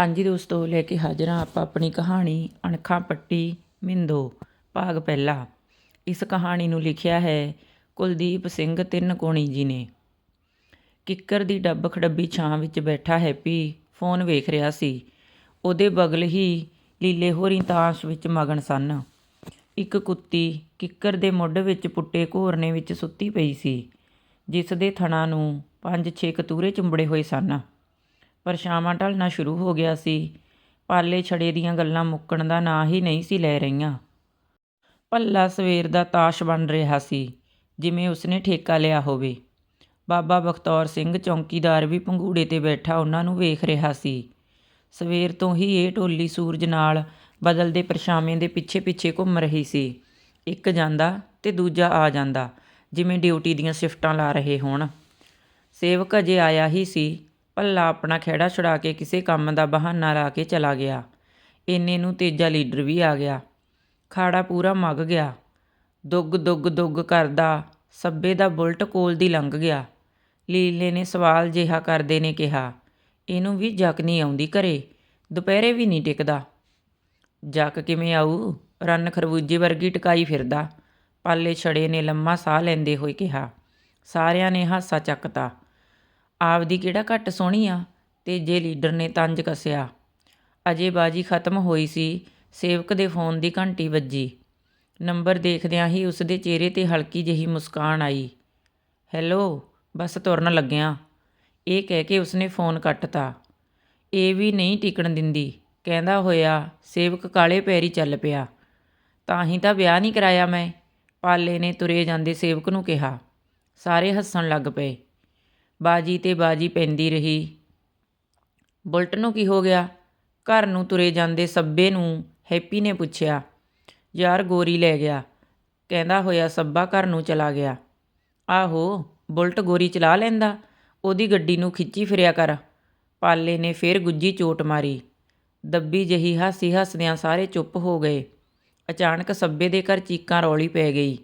ਹਾਂਜੀ ਦੋਸਤੋ, ਲੈ ਕੇ ਹਾਜ਼ਰ ਹਾਂ ਆਪਾਂ ਆਪਣੀ ਕਹਾਣੀ ਅਣਖਾਂ ਪੱਟੀ ਮਿੰਦੋ, ਭਾਗ ਪਹਿਲਾ। ਇਸ ਕਹਾਣੀ ਨੂੰ ਲਿਖਿਆ ਹੈ ਕੁਲਦੀਪ ਸਿੰਘ ਤਿੰਨ ਕੋਣੀ ਜੀ ਨੇ। ਕਿੱਕਰ ਦੀ ਡੱਬ ਖੜੱਬੀ ਛਾਂ ਵਿੱਚ ਬੈਠਾ ਹੈਪੀ ਫੋਨ ਵੇਖ ਰਿਹਾ ਸੀ। ਉਹਦੇ ਬਗਲ ਹੀ ਲੀਲੇ ਹੋਰੀ ਤਾਸ਼ ਵਿੱਚ ਮਗਨ ਸਨ। ਇੱਕ ਕੁੱਤੀ ਕਿੱਕਰ ਦੇ ਮੁੱਢ ਵਿੱਚ ਪੁੱਟੇ ਘੋਰਨੇ ਵਿੱਚ ਸੁੱਤੀ ਪਈ ਸੀ ਜਿਸ ਦੇ ਥਣਾਂ ਨੂੰ ਪੰਜ ਛੇ ਕਤੂਰੇ ਚੁੰਬੜੇ ਹੋਏ ਸਨ। ਪਰਛਾਵਾਂ ਢਲਣਾ ਸ਼ੁਰੂ ਹੋ ਗਿਆ ਸੀ। ਪਾਲੇ ਛੜੇ ਦੀਆਂ ਗੱਲਾਂ ਮੁੱਕਣ ਦਾ ਨਾਂ ਹੀ ਨਹੀਂ ਸੀ ਲੈ ਰਹੀਆਂ। ਭੱਲਾ ਸਵੇਰ ਦਾ ਤਾਸ਼ ਬਣ ਰਿਹਾ ਸੀ, ਜਿਵੇਂ ਉਸਨੇ ਠੇਕਾ ਲਿਆ ਹੋਵੇ। ਬਾਬਾ ਬਖਤੌਰ ਸਿੰਘ ਚੌਂਕੀਦਾਰ ਵੀ ਪੰਘੂੜੇ ਤੇ ਬੈਠਾ ਉਹਨਾਂ ਨੂੰ ਵੇਖ ਰਿਹਾ ਸੀ। ਸਵੇਰ ਤੋਂ ਹੀ ਇਹ ਢੋਲੀ ਸੂਰਜ ਨਾਲ ਬਦਲਦੇ ਪਰਛਾਵੇਂ ਦੇ ਪਿੱਛੇ ਪਿੱਛੇ ਘੁੰਮ ਰਹੀ ਸੀ। ਇੱਕ ਜਾਂਦਾ ਤੇ ਦੂਜਾ ਆ ਜਾਂਦਾ, ਜਿਵੇਂ ਡਿਊਟੀ ਦੀਆਂ ਸ਼ਿਫਟਾਂ ਲਾ ਰਹੇ ਹੋਣ। ਸੇਵਕ ਅਜੇ ਆਇਆ ਹੀ ਸੀ ਭੱਲਾ ਆਪਣਾ ਖਹਿੜਾ ਛੁਡਾ ਕੇ ਕਿਸੇ ਕੰਮ ਦਾ ਬਹਾਨਾ ਲਾ ਕੇ ਚਲਾ ਗਿਆ। ਇੰਨੇ ਨੂੰ ਤੇਜਾ ਲੀਡਰ ਵੀ ਆ ਗਿਆ। ਖਾੜਾ ਪੂਰਾ ਮਗ ਗਿਆ। ਦੁੱਗ ਦੁੱਗ ਦੁੱਗ ਕਰਦਾ ਸੱਬੇ ਦਾ ਬੁਲਟ ਕੋਲ ਦੀ ਲੰਘ ਗਿਆ। ਲੀਲੇ ਨੇ ਸਵਾਲ ਜਿਹਾ ਕਰਦੇ ਨੇ ਕਿਹਾ, ਇਹਨੂੰ ਵੀ ਜੱਕ ਨਹੀਂ ਆਉਂਦੀ ਘਰੇ? ਦੁਪਹਿਰੇ ਵੀ ਨਹੀਂ ਟਿਕਦਾ? ਜੱਕ ਕਿਵੇਂ ਆਊ? ਰੰਨ ਖਰਬੂਜੇ ਵਰਗੀ ਟਿਕਾਈ ਫਿਰਦਾ। ਪਾਲੇ ਛੜੇ ਨੇ ਲੰਮਾ ਸਾਹ ਲੈਂਦੇ ਹੋਏ ਕਿਹਾ। ਸਾਰਿਆਂ ਨੇ ਹਾਸਾ ਚੱਕਤਾ। ਆਪਦੀ ਕਿਹੜਾ ਘੱਟ ਸੋਹਣੀ ਆ? ਤੇਜੇ ਲੀਡਰ ਨੇ ਤੰਜ ਕੱਸਿਆ। ਅਜੇ ਬਾਜੀ ਖਤਮ ਹੋਈ ਸੀ। ਸੇਵਕ ਦੇ ਫੋਨ ਦੀ ਘੰਟੀ ਵੱਜੀ। ਨੰਬਰ ਦੇਖਦਿਆਂ ਹੀ ਉਸ ਦੇ ਚਿਹਰੇ ਤੇ ਹਲਕੀ ਜਿਹੀ ਮੁਸਕਾਨ ਆਈ। ਹੈਲੋ, ਬਸ ਤੁਰਨ ਲੱਗਿਆ। ਇਹ ਕਹਿ ਕੇ ਉਸਨੇ ਫੋਨ ਕੱਟਤਾ। ਇਹ ਵੀ ਨਹੀਂ ਟਿਕਣ ਦਿੰਦੀ। ਕਹਿੰਦਾ ਹੋਇਆ ਸੇਵਕ ਕਾਲੇ ਪੈਰੀ ਚੱਲ ਪਿਆ। ਤਾਂ ਹੀ ਤਾਂ ਵਿਆਹ ਨਹੀਂ ਕਰਾਇਆ ਮੈਂ। ਪਾਲੇ ਨੇ ਤੁਰੇ ਜਾਂਦੇ ਸੇਵਕ ਨੂੰ ਕਿਹਾ। ਸਾਰੇ ਹੱਸਣ ਲੱਗ ਪਏ। ਬਾਜੀ ਤੇ ਬਾਜੀ ਪੈਂਦੀ ਰਹੀ। ਬੁਲਟ ਨੂੰ ਕੀ ਹੋ ਗਿਆ? ਘਰ ਨੂੰ ਤੁਰੇ ਜਾਂਦੇ ਸੱਬੇ ਨੂੰ ਹੈਪੀ ਨੇ ਪੁੱਛਿਆ। ਯਾਰ ਗੋਰੀ ਲੈ ਗਿਆ। ਕਹਿੰਦਾ ਹੋਇਆ ਸੱਬਾ ਘਰ ਨੂੰ ਚਲਾ ਗਿਆ। ਆਹੋ, ਬੁਲਟ ਗੋਰੀ ਚਲਾ ਲੈਂਦਾ। ਉਹਦੀ ਗੱਡੀ ਨੂੰ ਖਿੱਚੀ ਫਿਰਿਆ ਕਰ। ਪਾਲੇ ਨੇ ਫੇਰ ਗੁੱਜੀ ਚੋਟ ਮਾਰੀ। ਦੱਬੀ ਜਹੀ ਹਾਸੀ ਹੱਸਦਿਆਂ ਸਾਰੇ ਚੁੱਪ ਹੋ ਗਏ। ਅਚਾਨਕ ਸੱਬੇ ਦੇ ਘਰ ਚੀਕਾਂ ਰੌਲੀ ਪੈ ਗਈ।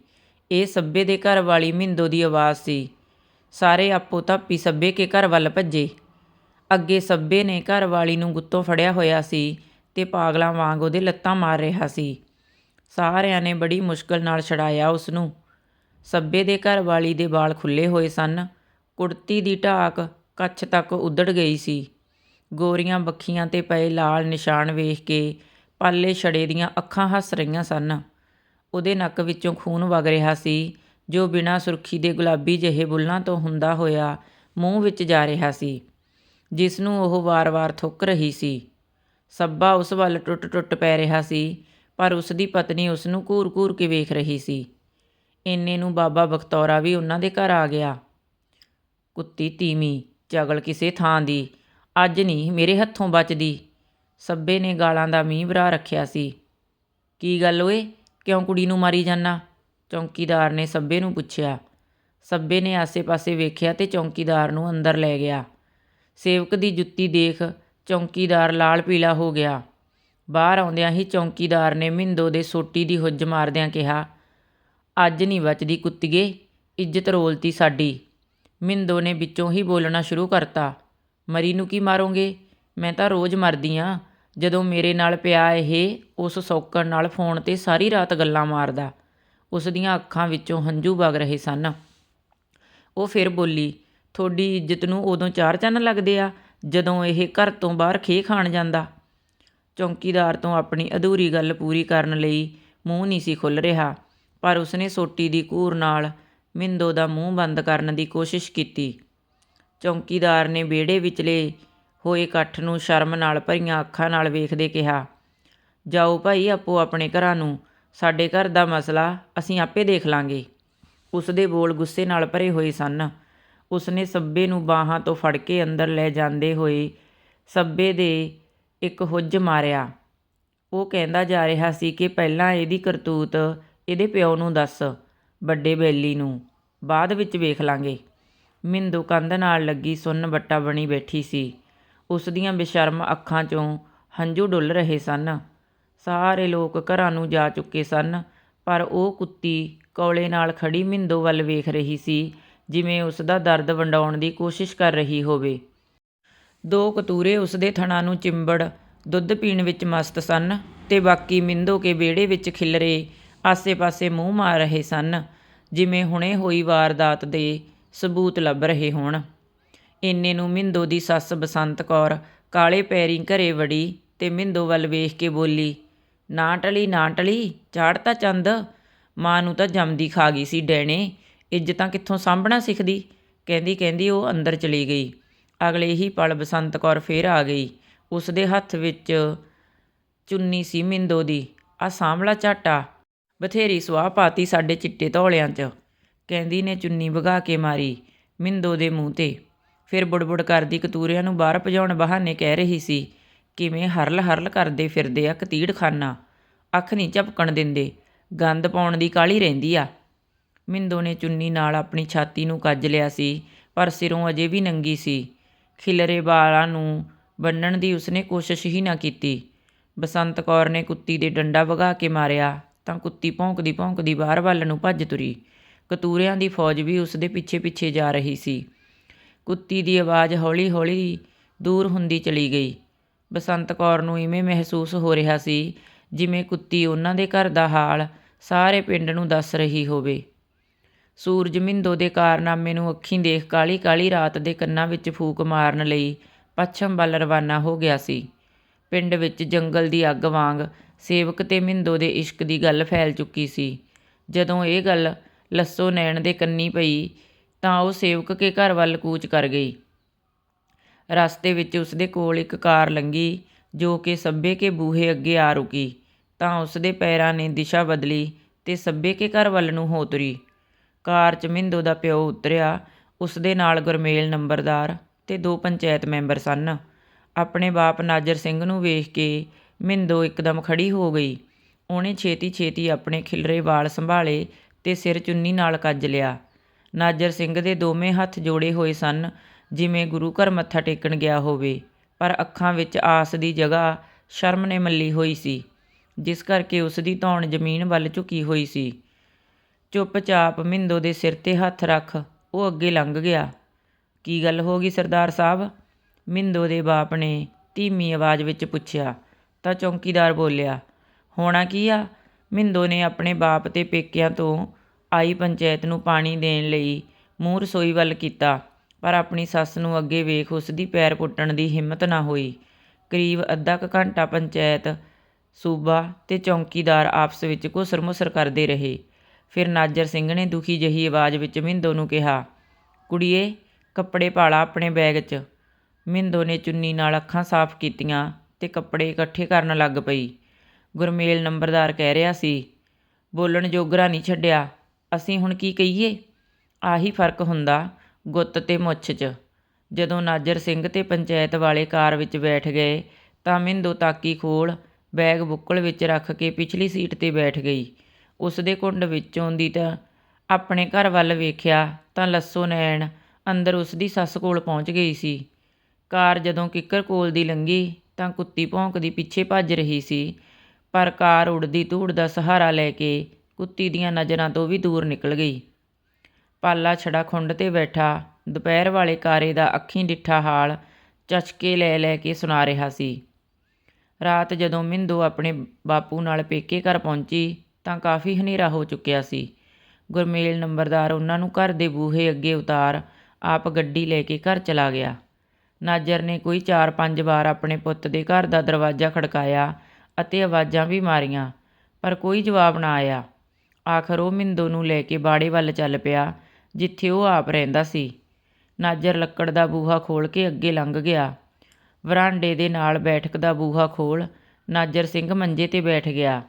ਇਹ ਸੱਬੇ ਦੇ ਘਰ ਵਾਲੀ ਮਿੰਦੋ ਦੀ ਆਵਾਜ਼ ਸੀ। ਸਾਰੇ ਆਪੋ ਧਾਪੀ ਸੱਬੇ ਕੇ ਘਰ ਵੱਲ ਭੱਜੇ। ਅੱਗੇ ਸੱਬੇ ਨੇ ਘਰ ਵਾਲੀ ਨੂੰ ਗੁੱਤੋਂ ਫੜਿਆ ਹੋਇਆ ਸੀ ਤੇ ਪਾਗਲਾਂ ਵਾਂਗ ਉਹਦੇ ਲੱਤਾਂ ਮਾਰ ਰਿਹਾ ਸੀ। ਸਾਰਿਆਂ ਨੇ ਬੜੀ ਮੁਸ਼ਕਲ ਨਾਲ ਛੜਾਇਆ ਉਸ ਨੂੰ ਸੱਬੇ ਦੇ ਘਰ ਵਾਲੀ ਦੇ ਵਾਲ ਖੁੱਲੇ ਹੋਏ ਸਨ। ਕੁੜਤੀ ਦੀ ਢਾਕ ਕੱਛ ਤੱਕ ਉਧੜ ਗਈ ਸੀ। ਗੋਰੀਆਂ ਬੱਖੀਆਂ ਤੇ ਪਏ ਲਾਲ ਨਿਸ਼ਾਨ ਵੇਖ ਕੇ ਪਾਲੇ ਛੜੇ ਦੀਆਂ ਅੱਖਾਂ ਹੱਸ ਰਹੀਆਂ ਸਨ। ਉਹਦੇ ਨੱਕ ਵਿੱਚੋਂ ਖੂਨ ਵਗ ਰਿਹਾ ਸੀ। ਜੋ ਬਿਨਾਂ ਸੁਰਖੀ ਦੇ ਗੁਲਾਬੀ ਜਿਹੇ ਬੁੱਲਾਂ ਤੋਂ ਹੁੰਦਾ ਹੋਇਆ ਮੂੰਹ ਵਿੱਚ ਜਾ ਰਿਹਾ ਸੀ ਜਿਸ ਨੂੰ ਉਹ ਵਾਰ-ਵਾਰ ਥੁੱਕ ਰਹੀ ਸੀ। ਸੱਬਾ ਉਸ ਵੱਲ ਟੁੱਟ-ਟੁੱਟ ਪੈ ਰਿਹਾ ਸੀ, ਪਰ ਉਸ ਦੀ ਪਤਨੀ ਉਸ ਨੂੰ ਘੂਰ-ਘੂਰ ਕੇ ਵੇਖ ਰਹੀ ਸੀ। ਇੰਨੇ ਨੂੰ ਬਾਬਾ ਬਖਤੌਰਾ ਵੀ ਉਹਨਾਂ ਦੇ ਘਰ ਆ ਗਿਆ। ਕੁੱਤੀ ਤੀਵੀਂ ਚਗਲ ਕਿਸੇ ਥਾਂ ਦੀ, ਅੱਜ ਨਹੀਂ ਮੇਰੇ ਹੱਥੋਂ ਬਚਦੀ। ਸੱਬੇ ਨੇ ਗਾਲਾਂ ਦਾ ਮੀਂਹ ਵਰਾ ਰੱਖਿਆ ਸੀ। ਕੀ ਗੱਲ ਓਏ, ਕਿਉਂ ਕੁੜੀ ਨੂੰ ਮਾਰੀ ਜਾਨਾ? ਚੌਂਕੀਦਾਰ ਨੇ ਸੱਬੇ ਨੂੰ ਪੁੱਛਿਆ। ਸੱਬੇ ਨੇ ਆਸੇ-ਪਾਸੇ ਵੇਖਿਆ ਤੇ ਚੌਂਕੀਦਾਰ ਨੂੰ ਅੰਦਰ ਲੈ ਗਿਆ। ਸੇਵਕ ਦੀ ਜੁੱਤੀ ਦੇਖ ਚੌਂਕੀਦਾਰ ਲਾਲ ਪੀਲਾ ਹੋ ਗਿਆ। ਬਾਹਰ ਆਉਂਦਿਆਂ ਹੀ ਚੌਂਕੀਦਾਰ ਨੇ ਮਿੰਦੋ ਦੇ ਸੋਟੀ ਦੀ ਹੁੱਜ ਮਾਰਦਿਆਂ ਕਿਹਾ, ਅੱਜ ਨਹੀਂ ਬਚਦੀ ਕੁੱਤੀਏ, ਇੱਜ਼ਤ ਰੋਲਤੀ ਸਾਡੀ। ਮਿੰਦੋ ਨੇ ਵਿੱਚੋਂ ਹੀ ਬੋਲਣਾ ਸ਼ੁਰੂ ਕਰਤਾ, ਮਰੀ ਨੂੰ ਕੀ ਮਾਰੋਗੇ? ਮੈਂ ਤਾਂ ਰੋਜ਼ ਮਰਦੀ ਆ। ਜਦੋਂ ਮੇਰੇ ਨਾਲ ਪਿਆ ਇਹ, ਉਸ ਸੌਕਣ ਨਾਲ ਫੋਨ ਤੇ ਸਾਰੀ ਰਾਤ ਗੱਲਾਂ ਮਾਰਦਾ। ਉਸ ਦੀਆਂ ਅੱਖਾਂ ਵਿੱਚੋਂ ਹੰਝੂ ਵਗ ਰਹੇ ਸਨ। ਉਹ ਫਿਰ ਬੋਲੀ, ਤੁਹਾਡੀ ਇੱਜ਼ਤ ਨੂੰ ਉਦੋਂ ਚਾਰ ਚੰਨ ਲੱਗਦੇ ਆ ਜਦੋਂ ਇਹ ਘਰ ਤੋਂ ਬਾਹਰ ਖੇ ਖਾਣ ਜਾਂਦਾ। ਚੌਂਕੀਦਾਰ ਤੋਂ ਆਪਣੀ ਅਧੂਰੀ ਗੱਲ ਪੂਰੀ ਕਰਨ ਲਈ ਮੂੰਹ ਨਹੀਂ ਸੀ ਖੁੱਲ ਰਿਹਾ, ਪਰ ਉਸਨੇ ਸੋਟੀ ਦੀ ਘੂਰ ਨਾਲ ਮਿੰਦੋ ਦਾ ਮੂੰਹ ਬੰਦ ਕਰਨ ਦੀ ਕੋਸ਼ਿਸ਼ ਕੀਤੀ। ਚੌਂਕੀਦਾਰ ਨੇ ਵਿਹੜੇ ਵਿਚਲੇ ਹੋਏ ਇਕੱਠ ਨੂੰ ਸ਼ਰਮ ਨਾਲ ਭਰੀਆਂ ਅੱਖਾਂ ਨਾਲ ਵੇਖਦੇ ਕਿਹਾ, ਜਾਓ ਭਾਈ, ਆਪੋ ਆਪਣੇ ਘਰਾਂ ਨੂੰ ਸਾਡੇ ਘਰ ਦਾ ਮਸਲਾ ਅਸੀਂ ਆਪੇ ਦੇਖ ਲਾਂਗੇ। ਉਸ ਦੇ ਬੋਲ ਗੁੱਸੇ ਨਾਲ ਭਰੇ ਹੋਏ ਸਨ। ਉਸਨੇ ਸੱਬੇ ਨੂੰ ਬਾਹਾਂ ਤੋਂ ਫੜ ਕੇ ਅੰਦਰ ਲੈ ਜਾਂਦੇ ਹੋਏ ਸੱਬੇ ਦੇ ਇੱਕ ਹੁੱਜ ਮਾਰਿਆ। ਉਹ ਕਹਿੰਦਾ ਜਾ ਰਿਹਾ ਸੀ ਕਿ ਪਹਿਲਾਂ ਇਹਦੀ ਕਰਤੂਤ ਇਹਦੇ ਪਿਓ ਨੂੰ ਦੱਸ, ਵੱਡੇ ਬੈਲੀ ਨੂੰ। ਬਾਅਦ ਵਿੱਚ ਵੇਖ ਲਾਂਗੇ। ਮਿੰਦੂ ਕੰਧ ਨਾਲ ਲੱਗੀ ਸੁੰਨ ਬੱਟਾ ਬਣੀ ਬੈਠੀ ਸੀ। ਉਸ ਦੀਆਂ ਬੇਸ਼ਰਮ ਅੱਖਾਂ 'ਚੋਂ ਹੰਝੂ ਡੁੱਲ ਰਹੇ ਸਨ। ਸਾਰੇ ਲੋਕ ਘਰਾਂ ਨੂੰ ਜਾ ਚੁੱਕੇ ਸਨ, ਪਰ ਉਹ ਕੁੱਤੀ ਕੌਲੇ ਨਾਲ ਖੜੀ ਮਿੰਦੋ ਵੱਲ ਵੇਖ ਰਹੀ ਸੀ, ਜਿਵੇਂ ਉਸ ਦਾ ਦਰਦ ਵੰਡਾਉਣ ਦੀ ਕੋਸ਼ਿਸ਼ ਕਰ ਰਹੀ ਹੋਵੇ। ਦੋ ਕਤੂਰੇ ਉਸਦੇ ਥਣਾਂ ਨੂੰ ਚਿੰਬੜ ਦੁੱਧ ਪੀਣ ਵਿੱਚ ਮਸਤ ਸਨ ਤੇ ਬਾਕੀ ਮਿੰਦੋ ਕੇ ਵਿਹੜੇ ਵਿੱਚ ਖਿਲਰੇ ਆਸੇ-ਪਾਸੇ ਮੂੰਹ ਮਾਰ ਰਹੇ ਸਨ, ਜਿਵੇਂ ਹੁਣੇ ਹੋਈ ਵਾਰਦਾਤ ਦੇ ਸਬੂਤ ਲੱਭ ਰਹੇ ਹੋਣ। ਇੰਨੇ ਨੂੰ ਮਿੰਦੋ ਦੀ ਸੱਸ ਬਸੰਤ ਕੌਰ ਕਾਲੇ ਪੈਰੀਂ ਘਰੇ ਵੜੀ ਤੇ ਮਿੰਦੋ ਵੱਲ ਵੇਖ ਕੇ ਬੋਲੀ ਨਾ ਟਲੀ ਨਾ ਟਲੀ, ਚਾੜ ਤਾਂ ਚੰਦ। ਮਾਂ ਨੂੰ ਤਾਂ ਜੰਮਦੀ ਖਾ ਗਈ ਸੀ ਡੈਣੇ। ਇੱਜ਼ਤਾਂ ਕਿੱਥੋਂ ਸਾਂਭਣਾ ਸਿੱਖਦੀ? ਕਹਿੰਦੀ ਕਹਿੰਦੀ ਉਹ ਅੰਦਰ ਚਲੀ ਗਈ। ਅਗਲੇ ਹੀ ਪਲ ਬਸੰਤ ਕੌਰ ਫੇਰ ਆ ਗਈ। ਉਸ ਦੇ ਹੱਥ ਵਿੱਚ ਚੁੰਨੀ ਸੀ ਮਿੰਦੋ ਦੀ। ਆ ਸਾਂਭਲਾ ਝਾਟਾ। ਬਥੇਰੀ ਸੁਆਹ ਪਾਤੀ ਸਾਡੇ ਚਿੱਟੇ ਧੌਲਿਆਂ 'ਚ। ਕਹਿੰਦੀ ਨੇ ਚੁੰਨੀ ਵਗਾ ਕੇ ਮਾਰੀ ਮਿੰਦੋ ਦੇ ਮੂੰਹ ਤੇ। ਫਿਰ ਬੁੜਬੁੜ ਕਰਦੀ ਕਤੂਰਿਆਂ ਨੂੰ ਬਾਹਰ ਭਜਾਉਣ ਬਹਾਨੇ ਕਹਿ ਰਹੀ ਸੀ। ਕਿਵੇਂ ਹਰਲ ਹਰਲ ਕਰਦੇ ਫਿਰਦੇ ਆ ਕਤੀੜ ਖਾਨਾ ਅੱਖ ਨਹੀਂ ਝਪਕਣ ਦਿੰਦੇ। ਗੰਦ ਪਾਉਣ ਦੀ ਕਾਲੀ ਰਹਿੰਦੀ ਆ। ਮਿੰਦੋ ਨੇ ਚੁੰਨੀ ਨਾਲ ਆਪਣੀ ਛਾਤੀ ਨੂੰ ਕੱਜ ਲਿਆ ਸੀ, ਪਰ ਸਿਰੋਂ ਅਜੇ ਵੀ ਨੰਗੀ ਸੀ। ਖਿਲਰੇ ਵਾਲਾਂ ਨੂੰ ਬੰਨਣ ਦੀ ਉਸਨੇ ਕੋਸ਼ਿਸ਼ ਹੀ ਨਾ ਕੀਤੀ। ਬਸੰਤ ਕੌਰ ਨੇ ਕੁੱਤੀ ਦੇ ਡੰਡਾ ਵਗਾ ਕੇ ਮਾਰਿਆ, ਤਾਂ ਕੁੱਤੀ ਭੌਂਕਦੀ ਭੌਂਕਦੀ ਬਾਹਰ ਵੱਲ ਨੂੰ ਭੱਜ ਤੁਰੀ। ਕਤੂਰਿਆਂ ਦੀ ਫੌਜ ਵੀ ਉਸ ਦੇ ਪਿੱਛੇ ਪਿੱਛੇ ਜਾ ਰਹੀ ਸੀ। ਕੁੱਤੀ ਦੀ ਆਵਾਜ਼ ਹੌਲੀ-ਹੌਲੀ ਦੂਰ ਹੁੰਦੀ ਚਲੀ ਗਈ। ਬਸੰਤ ਕੌਰ ਨੂੰ ਇਵੇਂ ਮਹਿਸੂਸ ਹੋ ਰਿਹਾ ਸੀ ਜਿਵੇਂ ਕੁੱਤੀ ਉਹਨਾਂ ਦੇ ਘਰ ਦਾ ਹਾਲ ਸਾਰੇ ਪਿੰਡ ਨੂੰ ਦੱਸ ਰਹੀ ਹੋਵੇ। ਸੂਰਜ ਮਿੰਦੋ ਦੇ ਕਾਰਨਾਮੇ ਨੂੰ ਅੱਖੀਂ ਦੇਖ ਕਾਲੀ ਕਾਲੀ ਰਾਤ ਦੇ ਕੰਨਾਂ ਵਿੱਚ ਫੂਕ ਮਾਰਨ ਲਈ ਪੱਛਮ ਵੱਲ ਰਵਾਨਾ ਹੋ ਗਿਆ ਸੀ। ਪਿੰਡ ਵਿੱਚ ਜੰਗਲ ਦੀ ਅੱਗ ਵਾਂਗ ਸੇਵਕ ਤੇ ਮਿੰਦੋ ਦੇ ਇਸ਼ਕ ਦੀ ਗੱਲ ਫੈਲ ਚੁੱਕੀ ਸੀ। ਜਦੋਂ ਇਹ ਗੱਲ ਲੱਸੋ ਨੈਣ ਦੇ ਕੰਨੀ ਪਈ ਤਾਂ ਉਹ ਸੇਵਕ ਕੇ ਘਰ ਵੱਲ ਕੂਚ ਕਰ ਗਈ। ਰਸਤੇ ਵਿੱਚ ਉਸਦੇ ਕੋਲ ਇੱਕ ਕਾਰ ਲੰਘੀ, ਜੋ ਕਿ ਸੱਬੇ ਕੇ ਬੂਹੇ ਅੱਗੇ ਆ ਰੁਕੀ। ਤਾਂ ਉਸਦੇ ਪੈਰਾਂ ਨੇ ਦਿਸ਼ਾ ਬਦਲੀ ਤੇ ਸੱਬੇ ਕੇ ਘਰ ਵੱਲ ਨੂੰ ਹੋ ਤੁਰੀ। ਕਾਰ 'ਚ ਮਿੰਦੋ ਦਾ ਪਿਓ ਉਤਰਿਆ। ਉਸਦੇ ਨਾਲ ਗੁਰਮੇਲ ਨੰਬਰਦਾਰ ਤੇ ਦੋ ਪੰਚਾਇਤ ਮੈਂਬਰ ਸਨ। ਆਪਣੇ ਬਾਪ ਨਾਜਰ ਸਿੰਘ ਨੂੰ ਵੇਖ ਕੇ ਮਿੰਦੋ ਇੱਕਦਮ ਖੜੀ ਹੋ ਗਈ। ਉਹਨੇ ਛੇਤੀ ਛੇਤੀ ਆਪਣੇ ਖਿਲਰੇ ਵਾਲ ਸੰਭਾਲੇ ਤੇ ਸਿਰ ਚੁੰਨੀ ਨਾਲ ਕੱਜ ਲਿਆ। ਨਾਜਰ ਸਿੰਘ ਦੇ ਦੋਵੇਂ ਹੱਥ ਜੋੜੇ ਹੋਏ ਸਨ। ਜਿਵੇਂ ਗੁਰੂ ਘਰ ਮੱਥਾ ਟੇਕਣ ਗਿਆ ਹੋਵੇ, ਪਰ ਅੱਖਾਂ ਵਿੱਚ ਆਸ ਦੀ ਜਗ੍ਹਾ ਸ਼ਰਮ ਨੇ ਮੱਲੀ ਹੋਈ ਸੀ, ਜਿਸ ਕਰਕੇ ਉਸ ਦੀ ਧੌਣ ਜ਼ਮੀਨ ਵੱਲ ਝੁਕੀ ਹੋਈ ਸੀ। ਚੁੱਪਚਾਪ ਮਿੰਦੋ ਦੇ ਸਿਰ ਤੇ ਹੱਥ ਰੱਖ ਉਹ ਅੱਗੇ ਲੰਘ ਗਿਆ। ਕੀ ਗੱਲ ਹੋ ਗਈ ਸਰਦਾਰ ਸਾਹਿਬ? ਮਿੰਦੋ ਦੇ ਬਾਪ ਨੇ ਧੀਮੀ ਆਵਾਜ਼ ਵਿੱਚ ਪੁੱਛਿਆ, ਤਾਂ ਚੌਂਕੀਦਾਰ ਬੋਲਿਆ, ਹੋਣਾ ਕੀ ਆ? ਮਿੰਦੋ ਨੇ ਆਪਣੇ ਬਾਪ ਤੇ ਪੇਕਿਆਂ ਤੋਂ ਆਈ ਪੰਚਾਇਤ ਨੂੰ ਪਾਣੀ ਦੇਣ ਲਈ ਮੂੰਹ ਰਸੋਈ ਵੱਲ ਕੀਤਾ। ਪਰ ਆਪਣੀ ਸੱਸ ਨੂੰ ਅੱਗੇ ਵੇਖ ਉਸ ਦੀ ਪੈਰ ਪੁੱਟਣ ਦੀ ਹਿੰਮਤ ਨਾ ਹੋਈ। ਕਰੀਬ ਅੱਧਾ ਕੁ ਘੰਟਾ ਪੰਚਾਇਤ, ਸੂਬਾ ਤੇ ਚੌਂਕੀਦਾਰ ਆਪਸ ਵਿੱਚ ਘੁਸਰ-ਮੁਸਰ ਕਰਦੇ ਰਹੇ। ਫਿਰ ਨਾਜਰ ਸਿੰਘ ਨੇ ਦੁਖੀ ਜਹੀ ਆਵਾਜ਼ ਵਿੱਚ ਮਿੰਦੋ ਨੂੰ ਕਿਹਾ, ਕੁੜੀਏ, ਕੱਪੜੇ ਪਾਲਾ ਆਪਣੇ ਬੈਗ 'ਚ। ਮਿੰਦੋ ਨੇ ਚੁੰਨੀ ਨਾਲ ਅੱਖਾਂ ਸਾਫ਼ ਕੀਤੀਆਂ ਤੇ ਕੱਪੜੇ ਇਕੱਠੇ ਕਰਨ ਲੱਗ ਪਈ। ਗੁਰਮੇਲ ਨੰਬਰਦਾਰ ਕਹਿ ਰਿਹਾ ਸੀ, ਬੋਲਣ ਜੋਗਰਾ ਨਹੀਂ ਛੱਡਿਆ, ਅਸੀਂ ਹੁਣ ਕੀ ਕਹੀਏ? ਆਹੀ ਫ਼ਰਕ ਹੁੰਦਾ। ਗੁੱਤ ਤੇ ਮੁੱਛ 'ਚ। ਜਦੋਂ ਨਾਜਰ ਸਿੰਘ ਤੇ ਪੰਚਾਇਤ ਵਾਲੇ ਕਾਰ ਵਿੱਚ ਬੈਠ ਗਏ, ਤਾਂ ਮਿੰਦੋ ਤਾਕੀ ਖੋਲ ਬੈਗ ਬੁੱਕਲ ਵਿੱਚ ਰੱਖ ਕੇ ਪਿਛਲੀ ਸੀਟ ਤੇ ਬੈਠ ਗਈ। ਉਸ ਦੇ ਕੁੰਡ ਵਿੱਚੋਂ ਦੀ ਤਾਂ ਆਪਣੇ ਘਰ ਵੱਲ ਵੇਖਿਆ ਤਾਂ ਲੱਸੋ ਨੈਣ ਅੰਦਰ ਉਸ ਦੀ ਸੱਸ ਕੋਲ ਪਹੁੰਚ ਗਈ ਸੀ। ਕਾਰ ਜਦੋਂ ਕਿੱਕਰ ਕੋਲ ਦੀ ਲੰਘੀ ਤਾਂ ਕੁੱਤੀ ਭੌਂਕਦੀ ਪਿੱਛੇ ਭੱਜ ਰਹੀ ਸੀ, ਪਰ ਕਾਰ ਉੜਦੀ ਧੂੜ ਦਾ ਸਹਾਰਾ ਲੈ ਕੇ ਕੁੱਤੀ ਦੀਆਂ ਨਜ਼ਰਾਂ ਤੋਂ ਵੀ ਦੂਰ ਨਿਕਲ ਗਈ। ਪਾਲਾ ਛੜਾ ਖੁੰਡ ਤੇ ਬੈਠਾ, ਦੁਪਹਿਰ ਵਾਲੇ ਕਾਰੇ ਦਾ ਅੱਖੀਂ ਡਿੱਠਾ ਹਾਲ ਚਚਕੇ ਲੈ ਲੈ ਕੇ ਸੁਣਾ ਰਿਹਾ ਸੀ। ਰਾਤ ਜਦੋਂ ਮਿੰਦੋ ਆਪਣੇ ਬਾਪੂ ਨਾਲ ਪੇਕੇ ਘਰ ਪਹੁੰਚੀ ਤਾਂ ਕਾਫੀ ਹਨੇਰਾ ਹੋ ਚੁੱਕਿਆ ਸੀ। ਗੁਰਮੇਲ ਨੰਬਰਦਾਰ ਉਹਨਾਂ ਨੂੰ ਘਰ ਦੇ ਬੂਹੇ ਅੱਗੇ ਉਤਾਰ ਆਪ ਗੱਡੀ ਲੈ ਕੇ ਘਰ ਚਲਾ ਗਿਆ। ਨਾਜਰ ਨੇ ਕੋਈ 4-5 ਵਾਰ ਆਪਣੇ ਪੁੱਤ ਦੇ ਘਰ ਦਾ ਦਰਵਾਜ਼ਾ ਖੜਕਾਇਆ ਅਤੇ ਆਵਾਜ਼ਾਂ ਵੀ ਮਾਰੀਆਂ, ਪਰ ਕੋਈ ਜਵਾਬ ਨਾ ਆਇਆ। ਆਖਰ ਉਹ ਮਿੰਦੋ ਨੂੰ ਲੈ ਕੇ ਬਾੜੇ ਵੱਲ ਚੱਲ ਪਿਆ ਜਿੱਥੇ ਉਹ ਆਪ ਰਹਿੰਦਾ ਸੀ। ਨਾਜਰ ਲੱਕੜ ਦਾ ਬੂਹਾ ਖੋਲ ਕੇ ਅੱਗੇ ਲੰਘ ਗਿਆ। ਵਰਾਂਡੇ ਦੇ ਨਾਲ ਬੈਠਕ ਦਾ ਬੂਹਾ ਖੋਲ ਨਾਜਰ ਸਿੰਘ ਮੰਜੇ ਤੇ ਬੈਠ ਗਿਆ।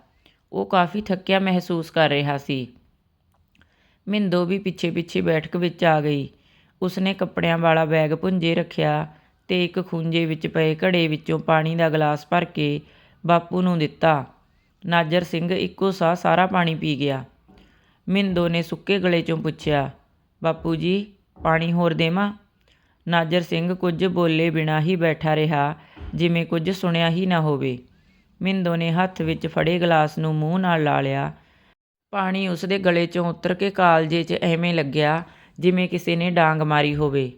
ਉਹ ਕਾਫੀ ਥੱਕਿਆ ਮਹਿਸੂਸ ਕਰ ਰਿਹਾ ਸੀ। ਮਿੰਦੋ ਵੀ ਪਿੱਛੇ ਪਿੱਛੇ ਬੈਠਕ ਵਿੱਚ ਆ ਗਈ। ਉਸਨੇ ਕੱਪੜਿਆਂ ਵਾਲਾ ਬੈਗ ਪੁੰਜੇ ਰੱਖਿਆ ਤੇ ਇੱਕ ਖੂੰਜੇ ਵਿੱਚ ਪਏ ਘੜੇ ਵਿੱਚੋਂ ਪਾਣੀ ਦਾ ਗਲਾਸ ਭਰ ਕੇ ਬਾਪੂ ਨੂੰ ਦਿੱਤਾ। ਨਾਜਰ ਸਿੰਘ ਇੱਕੋ ਸਾਹ ਸਾਰਾ ਪਾਣੀ ਪੀ ਗਿਆ। ਮਿੰਦੋ ਨੇ ਸੁੱਕੇ ਗਲੇ ਚੋਂ ਪੁੱਛਿਆ ਬਾਪੂ ਜੀ, ਪਾਣੀ ਹੋਰ ਦੇਵਾਂ? ਨਾਜਰ ਸਿੰਘ ਕੁਝ ਬੋਲੇ ਬਿਨਾਂ ਹੀ ਬੈਠਾ ਰਿਹਾ, ਜਿਵੇਂ ਕੁਝ ਸੁਣਿਆ ਹੀ ਨਾ ਹੋਵੇ। ਮਿੰਦੋ ਨੇ ਹੱਥ ਵਿੱਚ ਫੜੇ ਗਲਾਸ ਨੂੰ ਮੂੰਹ ਨਾਲ ਲਾ ਲਿਆ। ਪਾਣੀ ਉਸਦੇ ਗਲੇ ਚੋਂ ਉਤਰ ਕੇ ਕਾਲਜੇ 'ਚ ਐਵੇਂ ਲੱਗਿਆ, ਜਿਵੇਂ ਕਿਸੇ ਨੇ ਡਾਂਗ ਮਾਰੀ ਹੋਵੇ।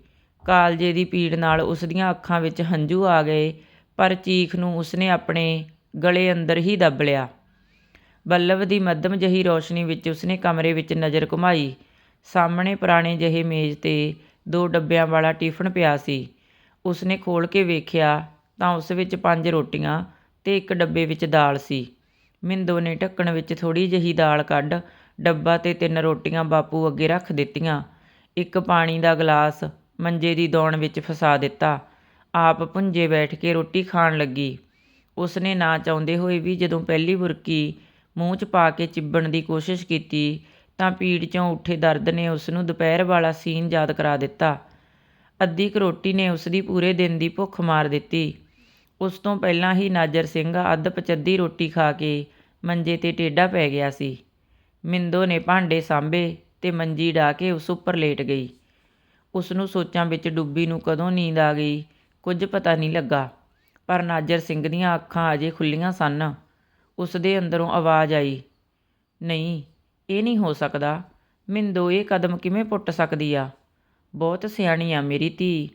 ਕਾਲਜੇ ਦੀ ਪੀੜ ਨਾਲ ਉਸ ਦੀਆਂ ਅੱਖਾਂ ਵਿੱਚ ਹੰਝੂ ਆ ਗਏ, ਪਰ ਚੀਖ ਨੂੰ ਉਸਨੇ ਆਪਣੇ ਗਲੇ ਅੰਦਰ ਹੀ ਦੱਬ ਲਿਆ। ਬੱਲਬ ਦੀ ਮੱਧਮ ਜਹੀ ਰੋਸ਼ਨੀ ਵਿੱਚ ਉਸਨੇ ਕਮਰੇ ਵਿੱਚ ਨਜ਼ਰ ਘੁਮਾਈ। ਸਾਹਮਣੇ ਪੁਰਾਣੇ ਜਿਹੇ ਮੇਜ਼ ਤੇ ਦੋ ਡੱਬਿਆਂ ਵਾਲਾ ਟਿਫਨ ਪਿਆ ਸੀ। ਉਸਨੇ ਖੋਲ੍ਹ ਕੇ ਵੇਖਿਆ ਤਾਂ ਉਸ ਵਿੱਚ ਪੰਜ ਰੋਟੀਆਂ ਤੇ ਇੱਕ ਡੱਬੇ ਵਿੱਚ ਦਾਲ ਸੀ। ਮਿੰਦੋ ਨੇ ਢੱਕਣ ਵਿੱਚ ਥੋੜ੍ਹੀ ਜਿਹੀ ਦਾਲ ਕੱਢ ਡੱਬਾ ਤੇ ਤਿੰਨ ਰੋਟੀਆਂ ਬਾਪੂ ਅੱਗੇ ਰੱਖ ਦਿੱਤੀਆਂ। ਇੱਕ ਪਾਣੀ ਦਾ ਗਲਾਸ ਮੰਜੇ ਦੀ ਦੌਣ ਵਿੱਚ ਫਸਾ ਦਿੱਤਾ। ਆਪ ਪੁੰਜੇ ਬੈਠ ਕੇ ਰੋਟੀ ਖਾਣ ਲੱਗੀ। ਉਸਨੇ ਨਾ ਚਾਹੁੰਦੇ ਹੋਏ ਵੀ ਜਦੋਂ ਪਹਿਲੀ ਬੁਰਕੀ ਮੂੰਹ 'ਚ ਪਾ ਕੇ ਚਿੱਬਣ ਦੀ ਕੋਸ਼ਿਸ਼ ਕੀਤੀ ਤਾਂ ਪੀੜ 'ਚੋਂ ਉੱਠੇ ਦਰਦ ਨੇ ਉਸ ਨੂੰ ਦੁਪਹਿਰ ਵਾਲਾ ਸੀਨ ਯਾਦ ਕਰਾ ਦਿੱਤਾ। ਅੱਧੀ ਕੁ ਰੋਟੀ ਨੇ ਉਸ ਦੀ ਪੂਰੇ ਦਿਨ ਦੀ ਭੁੱਖ ਮਾਰ ਦਿੱਤੀ। ਉਸ ਤੋਂ ਪਹਿਲਾਂ ਹੀ ਨਾਜਰ ਸਿੰਘ ਅੱਧ ਪਚੱਧੀ ਰੋਟੀ ਖਾ ਕੇ ਮੰਜੇ ਤੇ ਟੇਢਾ ਪੈ ਗਿਆ ਸੀ। ਮਿੰਦੋ ਨੇ ਭਾਂਡੇ ਸਾਂਭੇ ਤੇ ਮੰਜੀ ਢਾ ਕੇ ਉਸ ਉੱਪਰ ਲੇਟ ਗਈ। ਉਸ ਨੂੰ ਸੋਚਾਂ ਵਿੱਚ ਡੁੱਬੀ ਨੂੰ ਕਦੋਂ ਨੀਂਦ ਆ ਗਈ, ਕੁਝ ਪਤਾ ਨਹੀਂ ਲੱਗਾ। ਪਰ ਨਾਜਰ ਸਿੰਘ ਦੀਆਂ ਅੱਖਾਂ ਅਜੇ ਖੁੱਲੀਆਂ ਸਨ। ਉਸ ਦੇ ਅੰਦਰੋਂ ਆਵਾਜ਼ ਆਈ, ਨਹੀਂ ਇਹ ਨਹੀਂ ਹੋ ਸਕਦਾ। ਮਿੰਦੋ ਇਹ ਕਦਮ ਕਿਵੇਂ ਪੁੱਟ ਸਕਦੀ ਆ? ਬਹੁਤ ਸਿਆਣੀ ਆ ਮੇਰੀ ਧੀ।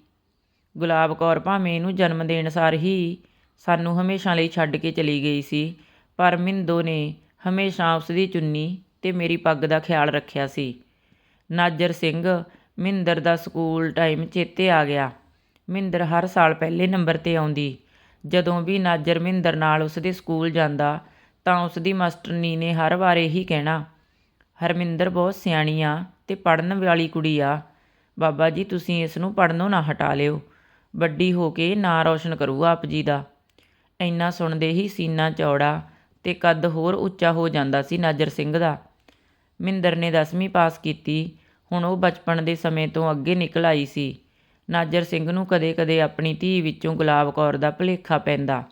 ਗੁਲਾਬ ਕੌਰ ਭਾਵੇਂ ਇਹਨੂੰ ਜਨਮ ਦੇਣ ਸਾਰ ਹੀ ਸਾਨੂੰ ਹਮੇਸ਼ਾ ਲਈ ਛੱਡ ਕੇ ਚਲੀ ਗਈ ਸੀ, ਪਰ ਮਿੰਦੋ ਨੇ ਹਮੇਸ਼ਾ ਉਸ ਦੀ ਚੁੰਨੀ ਤੇ ਮੇਰੀ ਪੱਗ ਦਾ ਖਿਆਲ ਰੱਖਿਆ ਸੀ। ਨਾਜਰ ਸਿੰਘ, ਮਿੰਦਰ ਦਾ ਸਕੂਲ ਟਾਈਮ ਚੇਤੇ ਆ ਗਿਆ। ਮਿੰਦਰ ਹਰ ਸਾਲ ਪਹਿਲੇ ਨੰਬਰ ਤੇ ਆਉਂਦੀ। ਜਦੋਂ ਵੀ ਨਾਜਰ ਮਿੰਦਰ ਨਾਲ ਉਸ ਦੇ ਸਕੂਲ ਜਾਂਦਾ, ਤਾਂ ਉਸ ਦੀ ਮਾਸਟਰਨੀ ਨੇ ਹਰ ਵਾਰ ਇਹੀ ਕਹਿਣਾ ਹਰਮਿੰਦਰ ਬਹੁਤ ਸਿਆਣੀ ਆ ਤੇ ਪੜਨ ਵਾਲੀ ਕੁੜੀ ਆ। ਬਾਬਾ ਜੀ, ਤੁਸੀਂ ਇਸ ਨੂੰ ਪੜਨੋਂ ਨਾ ਹਟਾ ਲਿਓ। ਵੱਡੀ ਹੋ ਕੇ ਨਾਂ ਰੌਸ਼ਨ ਕਰੂ ਆਪ ਜੀ ਦਾ। ਇੰਨਾ ਸੁਣਦੇ ਹੀ ਸੀਨਾ ਚੌੜਾ ਤੇ ਕੱਦ ਹੋਰ ਉੱਚਾ ਹੋ ਜਾਂਦਾ ਸੀ ਨਾਜਰ ਸਿੰਘ ਦਾ। ਮਿੰਦਰ ਨੇ 10ਵੀਂ ਪਾਸ ਕੀਤੀ। ਹੁਣ ਉਹ ਬਚਪਨ ਦੇ ਸਮੇਂ ਤੋਂ ਅੱਗੇ ਨਿਕਲ ਆਈ ਸੀ। ਨਾਜਰ ਸਿੰਘ ਨੂੰ ਕਦੇ-ਕਦੇ ਆਪਣੀ ਧੀ ਵਿੱਚੋਂ ਗੁਲਾਬ ਕੌਰ ਦਾ ਭੁਲੇਖਾ ਪੈਂਦਾ।